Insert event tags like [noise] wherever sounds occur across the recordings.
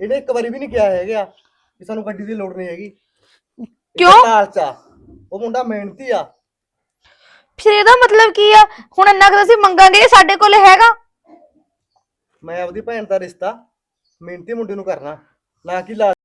ਇਹਨੇ ਇੱਕ ਵਾਰੀ ਵੀ ਨਹੀਂ ਕਿਹਾ ਹੈਗਾ ਕਿ ਸਾਨੂੰ ਗੱਡੀ ਦੀ ਲੋੜ ਨਹੀਂ ਹੈਗੀ। ਕਿਉਂ? ਲਾਲਚ ਉਹ ਮੁੰਡਾ ਮਿਹਨਤੀ ਆ। ਫਿਰ ਇਹਦਾ ਮਤਲਬ ਕੀ ਆ? ਹੁਣ ਇੰਨਾ ਕੁ ਅਸੀਂ ਮੰਗਾਂਗੇ ਇਹ ਸਾਡੇ ਕੋਲ ਹੈਗਾ। ਮੈਂ ਆਪਦੀ ਭੈਣ ਦਾ ਰਿਸ਼ਤਾ ਮਿਹਨਤੀ ਮੁੰਡੇ ਨੂੰ ਕਰਨਾ ਨਾ ਕਿ ਲਾਲਚ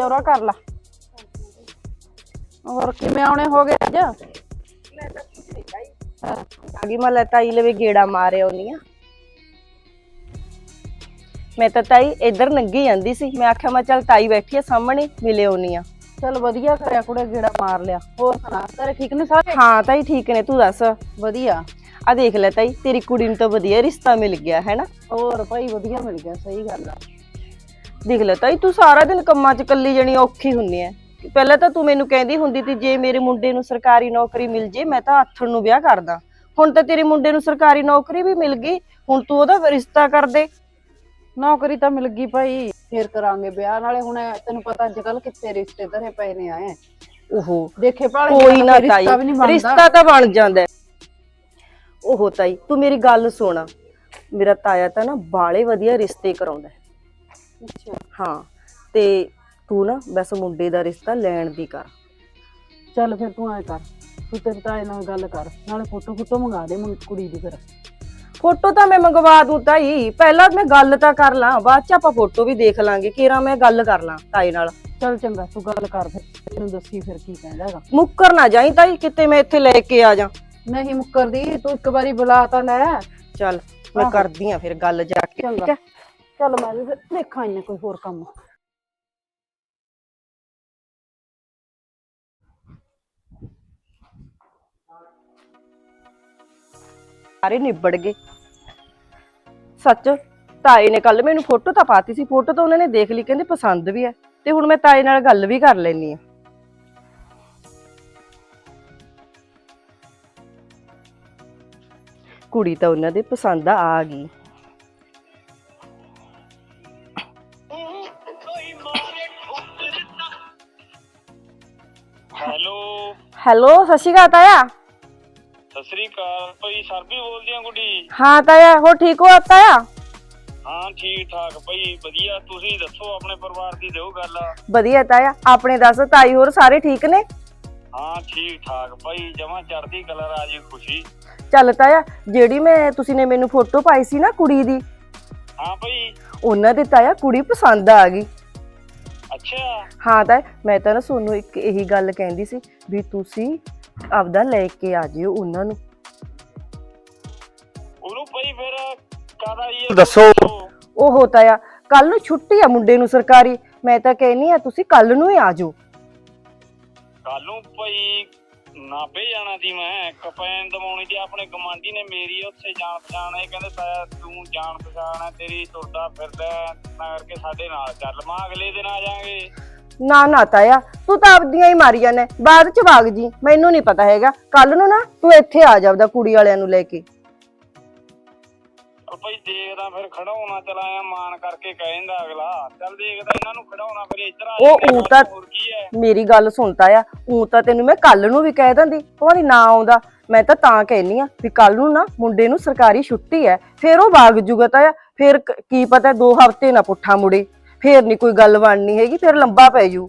ਜੋਰਾ ਕਰ ਲਾ। ਹੋਰ ਕਿਵੇਂ ਆਉਣੇ ਹੋ ਗਏ ਅੱਜ? ਅਗੀ ਮੈਂ ਲੈ ਤਾਈ ਲਵੇ ਗੇੜਾ ਮਾਰੇ ਆਉਣੀ ਆ। ਮੈਂ ਤਾਂ ਤਾਈ ਇੱਧਰ ਨੰਗੀ ਜਾਂਦੀ ਸੀ। ਮੈਂ ਆਖਿਆ ਮੈਂ ਚੱਲ ਤਾਈ ਬੈਠੀ ਆ ਸਾਹਮਣੇ ਮਿਲੇ ਆਉਣੀ ਆ। ਚਲ ਵਧੀਆ ਕਰਿਆ ਕੁੜੇ ਗੇੜਾ ਮਾਰ ਲਿਆ। ਹੋਰ ਸੁਣਾ ਤੇਰੇ ਠੀਕ ਨੇ ਸਾਰੇ? ਹਾਂ ਤਾਈ ਠੀਕ ਨੇ ਤੂੰ ਦੱਸ? ਵਧੀਆ। ਆ ਦੇਖ ਲੈ ਤਾਈ ਤੇਰੀ ਕੁੜੀ ਨੂੰ ਤਾਂ ਵਧੀਆ ਰਿਸ਼ਤਾ ਮਿਲ ਗਿਆ ਹੈ ਨਾ ਹੋਰ ਭਾਈ ਵਧੀਆ ਮਿਲ ਗਿਆ ਸਹੀ ਗੱਲ ਆ। ਦੇਖ ਲੈ ਤਾਈ ਤੂੰ ਸਾਰਾ ਦਿਨ ਕੰਮਾਂ 'ਚ ਕੱਲੀ ਜਣੀ ਔਖੀ ਹੁੰਨੀ ਐ। ਪਹਿਲਾਂ ਤਾਂ ਤੂੰ ਮੈਨੂੰ ਕਹਿੰਦੀ ਹੁੰਦੀ ਸੀ ਜੇ ਮੇਰੇ ਮੁੰਡੇ ਨੂੰ ਸਰਕਾਰੀ ਨੌਕਰੀ ਮਿਲ ਜੇ ਮੈਂ ਤਾਂ ਆਥਣ ਨੂੰ ਵਿਆਹ ਕਰਦਾ ਹੁਣ ਤਾਂ ਤੇਰੇ ਮੁੰਡੇ ਨੂੰ ਸਰਕਾਰੀ ਨੌਕਰੀ ਵੀ ਮਿਲ ਗਈ ਹੁਣ ਤੂੰ ਉਹਦਾ ਰਿਸ਼ਤਾ ਕਰ ਦੇ। ਨੌਕਰੀ ਤਾਂ ਮਿਲ ਗਈ ਭਾਈ ਫੇਰ ਕਰਾਂਗੇ ਵਿਆਹ ਨਾਲੇ ਹੁਣ ਤੈਨੂੰ ਪਤਾ ਅੱਜ ਕੱਲ ਕਿੱਥੇ ਰਿਸ਼ਤੇ ਧਰੇ ਪਏ ਨੇ ਆਏ ਓਹੋ ਦੇਖੇ ਭਾਲੇ ਕੋਈ ਨਾ ਤਾਈ ਰਿਸ਼ਤਾ ਤਾਂ ਬਣ ਜਾਂਦਾ। ਓਹੋ ਤਾਈ ਤੂੰ ਮੇਰੀ ਗੱਲ ਸੁਣ। ਮੇਰਾ ਤਾਇਆ ਤਾਂ ਨਾ ਬਾਲੇ ਵਧੀਆ ਰਿਸ਼ਤੇ ਕਰਾਉਂਦਾ। ਅੱਛਾ। ਹਾਂ ਤੇ ਤੂੰ ਨਾ ਬਸ ਮੁੰਡੇ ਦਾ ਰਿਸ਼ਤਾ ਲੈਣ ਦੀ ਕਰ। ਚੱਲ ਫਿਰ ਤੂੰ ਐ ਕਰ ਤੂੰ ਤੇਰੇ ਤਾਏ ਨਾਲ ਗੱਲ ਕਰ ਨਾਲੇ ਫੋਟੋ ਫੋਟੋ ਮੰਗਾ ਦੇ ਮੁੰ- ਕੁੜੀ ਦੀ ਫਿਰ। ਫੋਟੋ ਤਾਂ ਮੈਂ ਮੰਗਵਾ ਦੂੰ ਤਾਈ ਪਹਿਲਾਂ ਮੈਂ ਗੱਲ ਤਾਂ ਕਰ ਲਾਂ ਬਾਅਦ ਚ ਆਪਾਂ ਫੋਟੋ ਵੀ ਦੇਖ ਲਾਂਗੇ ਕਿਰਾ ਮੈਂ ਗੱਲ ਕਰ ਲਾਂ ਤਾਈ ਨਾਲ। ਚੱਲ ਚੰਗਾ ਤੂੰ ਗੱਲ ਕਰ ਫਿਰ ਤੈਨੂੰ ਦੱਸੀ ਫਿਰ ਕੀ ਕਹਿੰਦਾ ਹੈਗਾ। ਮੁੱਕਰ ਨਾ ਜਾਈ ਤਾਈ ਕਿਤੇ ਮੈਂ ਇੱਥੇ ਲੈ ਕੇ ਆ ਜਾ ਨਹੀਂ ਮੁੱਕਰਦੀ ਤੂੰ ਇੱਕ ਵਾਰੀ ਬੁਲਾ ਤਾਂ ਲੈ। ਚੱਲ ਮੈਂ ਆਹੋ। ਕਰਦੀ ਆ ਫਿਰ ਗੱਲ ਜਾ ਕੇ ਠੀਕ ਚੰਗਾ। ਹੈ ਚੱਲ ਮੈਂ ਵੀ ਫਿਰ ਦੇਖਾਂ ਇਹਨੇ ਕੋਈ ਹੋਰ ਕੰਮ। ਸਾਰੇ ਨਿਬੜ ਗਏ। ਸੱਚ, ਤਾਏ ਨੇ ਕੱਲ ਮੈਨੂੰ ਫੋਟੋ ਤਾਂ ਪਾਤੀ ਸੀ, ਫੋਟੋ ਤਾਂ ਉਹਨਾਂ ਨੇ ਦੇਖ ਲਈ, ਕਹਿੰਦੇ ਪਸੰਦ ਵੀ ਹੈ। ਤੇ ਹੁਣ ਮੈਂ ਤਾਏ ਨਾਲ ਗੱਲ ਵੀ ਕਰ ਲੈਣੀ ਆ ਕੁੜੀ ਤਾਂ ਉਹਨਾਂ ਦੇ ਪਸੰਦ ਆ ਆ ਗਈ। ਹੈਲੋ ਸਤਿ ਸ਼੍ਰੀ ਅਕਾਲ ਤਾਇਆ। ਸਤਿ ਸ੍ਰੀ ਅਕਾਲ ਭਾਈ ਸਰਬੀ ਬੋਲਦੀ ਆ ਗੁੱਡੀ। ਹਾਂ ਤਾਇਆ ਹੋ ਠੀਕ ਹੋ ਤਾਇਆ? ਹਾਂ ਠੀਕ ਠਾਕ ਭਾਈ ਵਧੀਆ। ਤੁਸੀਂ ਦੱਸੋ ਆਪਣੇ ਪਰਿਵਾਰ ਦੀ ਦਿਓ ਗੱਲ। ਵਧੀਆ ਤਾਇਆ ਆਪਣੇ ਦੱਸ ਤਾਈ ਹੋਰ ਸਾਰੇ ਠੀਕ ਨੇ? ਹਾਂ ਠੀਕ ਠਾਕ ਭਾਈ ਜਮਾ ਚੜਦੀ ਕਲਰ ਆ ਜੀ ਖੁਸ਼ੀ। ਚੱਲ ਤਾਇਆ ਜਿਹੜੀ ਮੈਂ ਤੁਸੀਂ ਨੇ ਮੈਨੂੰ ਫੋਟੋ ਪਾਈ ਸੀ ਨਾ ਕੁੜੀ ਦੀ ਹਾਂ ਭਾਈ। ਉਹਨਾਂ ਦੇ ਤਾਇਆ ਕੁੜੀ ਪਸੰਦ ਆ ਗਈ। ਅੱਛਾ। ਹਾਂ ਤਾਂ ਮੈਂ ਤਾਂ ਨਾ ਤੁਹਾਨੂੰ ਇੱਕ ਇਹੀ ਗੱਲ ਕਹਿੰਦੀ ਸੀ ਵੀ ਤੁਸੀਂ ਆਪਦਾ ਲੈ ਕੇ ਆ ਜਿਓ ਉਹਨਾਂ ਨੂੰ। ਉਹਨੂੰ ਭਾਈ ਫਿਰ ਕਾਦਾ ਇਹ ਦੱਸੋ। ਉਹ ਤਾਇਆ ਕੱਲ ਨੂੰ ਛੁੱਟੀ ਆ ਮੁੰਡੇ ਨੂੰ ਸਰਕਾਰੀ। ਮੈਂ ਤਾਂ ਕਹਿਨੀ ਆ ਤੁਸੀਂ ਕੱਲ ਨੂੰ ਹੀ ਆ ਜਾਓ। ਕੱਲ ਨੂੰ ਭਾਈ ਨਾਪੇ ਜਾਣਾ ਸੀ ਮੈਂ, ਕਪੈਨ ਦਵਾਉਣੀ ਤੇ ਆਪਣੇ ਗਮਾਂਡੀ ਨੇ ਮੇਰੀ ਉੱਥੇ ਜਾਣ ਪਛਾਣ ਹੈ ਕਹਿੰਦੇ ਤਾਇਆ ਤੂੰ ਜਾਣ ਪਛਾਣ ਹੈ ਤੇਰੀ ਤੁਰਦਾ ਫਿਰਦਾ ਤਾਂ ਕਰਕੇ ਸਾਡੇ ਨਾਲ ਚੱਲ, ਮਾਂ ਅਗਲੇ ਦਿਨ ਆ ਜਾਾਂਗੇ ਨਾ ਨਾ ਤਾਇਆ, ਤੂੰ ਤਾਂ ਆਪਦੀਆਂ ਹੀ ਮਾਰੀਆਂ ਨੇ, ਬਾਅਦ ਚ ਵਾਗ ਜੀ, ਮੈਨੂੰ ਨਹੀਂ ਪਤਾ ਹੈਗਾ ਕੱਲ ਨੂੰ ਨਾ ਤੂੰ ਇੱਥੇ ਆ ਜਾ ਆਪਦਾ ਕੁੜੀ ਵਾਲਿਆਂ ਨੂੰ ਲੈ ਕੇ। ਉਹ ਭਾਈ ਦੇਖਦਾ ਫਿਰ ਖੜਾਉਣਾ ਚਲਾਇਆ ਮਾਨ ਕਰਕੇ ਕਹਿੰਦਾ ਅਗਲਾ ਚੱਲ ਦੇਖਦਾ ਇਹਨਾਂ ਨੂੰ ਖੜਾਉਣਾ ਫਿਰ ਇੱਧਰ ਆ ਉਹ ਊਂ ਤਾਂ- ਹੋਰ ਕੀ ਹੈ। ਮੇਰੀ ਗੱਲ ਸੁਣਤਾ ਆ ਉਹ ਤਾਂ ਤੈਨੂੰ ਮੈਂ ਕੱਲ ਨੂੰ ਵੀ ਕਹਿ ਦਿੰਦੀ ਭਾਵੇਂ ਨਾ ਆਉਂਦਾ। ਮੈਂ ਤਾਂ ਤਾਂ ਕਹਿਨੀ ਆ ਵੀ ਕੱਲ ਨੂੰ ਨਾ ਮੁੰਡੇ ਨੂੰ ਸਰਕਾਰੀ ਛੁੱਟੀ ਹੈ ਫਿਰ ਉਹ ਭਾਗ ਜੂਗਾ ਤਾਂ ਫਿਰ ਕ- ਕੀ ਪਤਾ ਦੋ ਹਫ਼ਤੇ ਨਾ ਪੁੱਠਾ ਮੁੜੇ ਫਿਰ ਨਹੀਂ ਕੋਈ ਗੱਲ ਬਣਨੀ ਹੈਗੀ ਫਿਰ ਲੰਬਾ ਪੈ ਜੂ।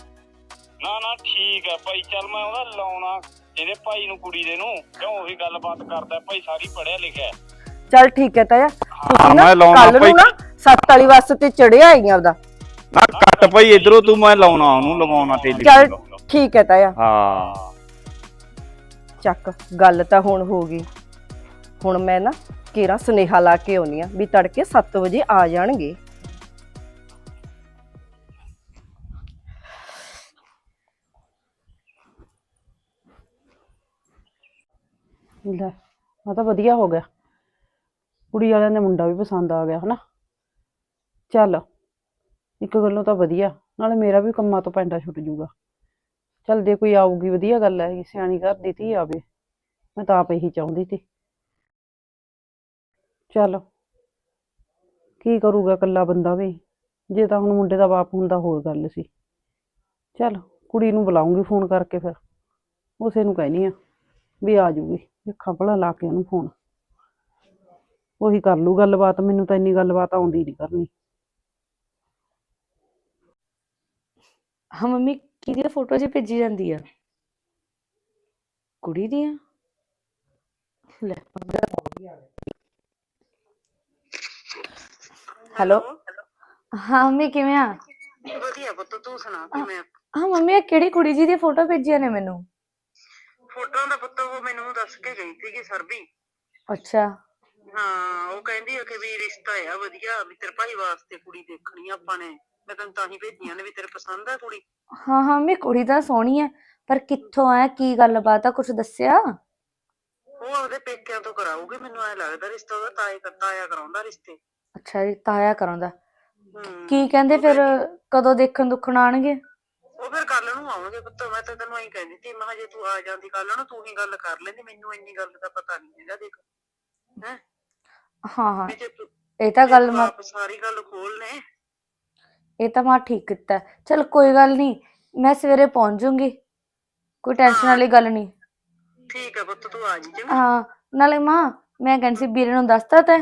ਨਾ ਨਾ ਠੀਕ ਹੈ ਭਾਈ ਚੱਲ ਮੈਂ ਉਹਦਾ ਲਾਉਣਾ ਇਹਦੇ ਭਾਈ ਨੂੰ ਕੁੜੀ ਦੇ ਨੂੰ ਕਿਉਂ ਉਹੀ ਗੱਲਬਾਤ ਕਰਦਾ ਭਾਈ ਸਾਰੀ ਪੜਿਆ ਲਿਖਿਆ ਹੈ। ਚੱਲ ਠੀਕ ਹੈ ਤਾਇਆ। ਤੁਸੀਂ ਨਾ ਮੈਂ ਲਾਉਣਾ ਕੱਲ ਨੂੰ ਭਾਈ। ਨਾ ਸੱਤ ਵਾਲੀ ਬੱਸ ਤੇ ਚੜਿਆ ਆਈਆਂ ਆਪਦਾ। ਨਾ ਕੱਟ ਭਾਈ ਇਧਰੋਂ ਤੂੰ ਮੈਂ ਲਾਉਣਾ ਉਹਨੂੰ ਲਵਾਉਣਾ ਤੇ ਚੱਲ ਠੀਕ ਹੈ ਤਾਇਆ। ਹਾਂ। ਚੱਕ ਗੱਲ ਤਾਂ ਹੁਣ ਹੋ ਗਈ। ਹੁਣ ਮੈਂ ਨਾ ਕੇਰਾ ਸੁਨੇਹਾ ਲਾ ਕੇ ਆਉਣੀ ਆ ਵੀ ਤੜਕੇ 7 ਵਜੇ ਆ ਜਾਣਗੇ। ਲੈ ਆ ਤਾਂ ਵਧੀਆ ਹੋ ਗਿਆ। ਕੁੜੀ ਵਾਲਿਆਂ ਦੇ ਮੁੰਡਾ ਵੀ ਪਸੰਦ ਆ ਗਿਆ, ਹਨਾ? ਚੱਲ, ਇੱਕ ਗੱਲੋਂ ਤਾਂ ਵਧੀਆ, ਨਾਲੇ ਮੇਰਾ ਵੀ ਕੰਮਾਂ ਤੋਂ ਪੈਂਡਾ ਛੁੱਟ ਜੂਗਾ। ਚੱਲ ਜੇ ਕੋਈ ਆਊਗੀ, ਵਧੀਆ ਗੱਲ ਹੈ ਸਿਆਣੀ ਘਰ ਦੀ ਧੀ ਆਵੇ, ਮੈਂ ਤਾਂ ਆਪ ਇਹੀ ਚਾਹੁੰਦੀ ਸੀ। ਚੱਲ, ਕੀ ਕਰੂਗਾ ਇਕੱਲਾ ਬੰਦਾ ਵੀ? ਜੇ ਤਾਂ ਹੁਣ ਮੁੰਡੇ ਦਾ ਬਾਪ ਹੁੰਦਾ, ਹੋਰ ਗੱਲ ਸੀ। ਚੱਲ, ਕੁੜੀ ਨੂੰ ਬੁਲਾਉਂਗੀ ਫੋਨ ਕਰਕੇ ਫਿਰ, ਉਸੇ ਨੂੰ ਕਹਿਣੀ ਆ ਵੀ ਆ ਜੂਗੀ ਦੇਖਾਂ ਭਲਾ ਲਾ ਕੇ ਉਹਨੂੰ ਫੋਨ। ਉਹੀ ਕਰ ਲੂ ਗੱਲਬਾਤ ਮੈਨੂੰ ਤਾਂ ਇੰਨੀ ਗੱਲਬਾਤ ਆਉਂਦੀ ਨਹੀਂ ਕਰਨੀ। ਹਾਂ ਮੰਮੀ ਕਿਹਦੀ ਫੋਟੋ ਜੀ ਭੇਜੀ ਜਾਂਦੀ ਆ? ਕੁੜੀ ਦੀਆਂ? ਲੈ ਹੈਲੋ? ਹਾਂ ਮੰਮੀ ਕਿਵੇਂ ਆ? ਵਧੀਆ ਪੁੱਤ ਤੂੰ ਸੁਣਾ ਕਿਵੇਂ ਹਾਂ ਮੰਮੀ ਇਹ ਕਿਹੜੀ ਕੁੜੀ ਜੀ ਦੀ ਫੋਟੋ ਭੇਜੀਆਂ ਨੇ ਮੈਨੂੰ? ਫੋਟੋਆਂ ਦਾ ਪੁੱਤ ਉਹ ਮੈਨੂੰ ਦੱਸ ਕੇ ਗਈ ਸੀਗੀ ਸਰਬੀ। ਅੱਛਾ। ਹਾਂ ਉਹ ਕਹਿੰਦੀ ਆ ਕਿ ਵੀ ਰਿਸ਼ਤਾ ਆ ਵਧੀਆ ਵੀ ਤੇਰੇ ਭਾਈ ਵਾਸਤੇ ਕੁੜੀ ਦੇਖਣੀ ਆ ਆਪਾਂ ਨੇ। ਮੈਂ ਤੈਨੂੰ ਤਾਂ ਹੀ ਭੇਜੀਆਂ ਨੇ ਵੀ ਤੇਰੇ ਪਸੰਦ ਆ ਕੁੜੀ। ਹਾਂ ਹਾਂ ਮੰਮੀ ਕੁੜੀ ਤਾਂ ਸੋਹਣੀ ਹੈ ਪਰ ਕਿੱਥੋਂ ਆ ਕੀ ਗੱਲਬਾਤ ਆ ਕੁਝ ਦੱਸਿਆ? ਉਹ ਆਪਦੇ ਪੇਕਿਆਂ ਤੋਂ ਕਰਾਊਗੀ ਮੈਨੂੰ ਐ ਲੱਗਦਾ ਰਿਸ਼ਤਾ ਉਹਦਾ ਤਾਏ ਤਾਇਆ ਕਰਾਉਂਦਾ ਰਿਸ਼ਤੇ। ਅੱਛਾ ਜੀ ਤਾਇਆ ਕਰਾਉਂਦਾ। ਕੀ ਕਹਿੰਦੇ ਫਿਰ ਕਦੋਂ ਦੇਖਣ ਦੁੱਖਣ ਆਣਗੇ ਉਹ ਫਿਰ ਕੱਲ ਨੂੰ ਆਉਣਗੇ ਪੁੱਤ ਮੈਂ ਤਾਂ ਤੈਨੂੰ ਐਂ ਕਹਿੰਦੀ ਸੀ ਮੈਂ ਕਿਹਾ ਜੇ ਤੂੰ ਆ ਜਾਂਦੀ ਕੱਲ ਨੂੰ ਤੂੰ ਹੀ ਗੱਲ ਕਰ ਲੈਂਦੀ ਮੈਨੂੰ ਇੰਨੀ ਗੱਲ ਦਾ ਪਤਾ ਨਹੀਂ ਹੈਗਾ ਦੇਖ। ਹੈ? ਹਾਂ ਹਾਂ। ਵੀ ਜੇ ਤੂੰ ਇਹ ਤਾਂ ਜੇ ਗੱਲ ਤੂੰ ਮੈਂ ਆਪ ਸਾਰੀ ਗੱਲ ਖੋਲ ਨੇ ਇਹ ਤਾਂ ਮੈਂ ਠੀਕ ਕੀਤਾ। ਚਲ ਕੋਈ ਗੱਲ ਨਹੀਂ ਮੈਂ ਸਵੇਰੇ ਪਹੁੰਚ ਜਾਊਂਗੀ ਕੋਈ ਟੈਨਸ਼ਨ ਵਾਲੀ ਗੱਲ ਨਹੀਂ ਠੀਕ ਹੈ ਪੁੱਤ ਤੂੰ ਆ ਜੀ ਚੰਗਾ ਹਾਂ ਨਾਲੇ ਮਾਂ ਮੈਂ ਕਹਿੰਦੀ ਸੀ ਵੀਰੇ ਨੂੰ ਦੱਸਤਾ ਤੈਂ।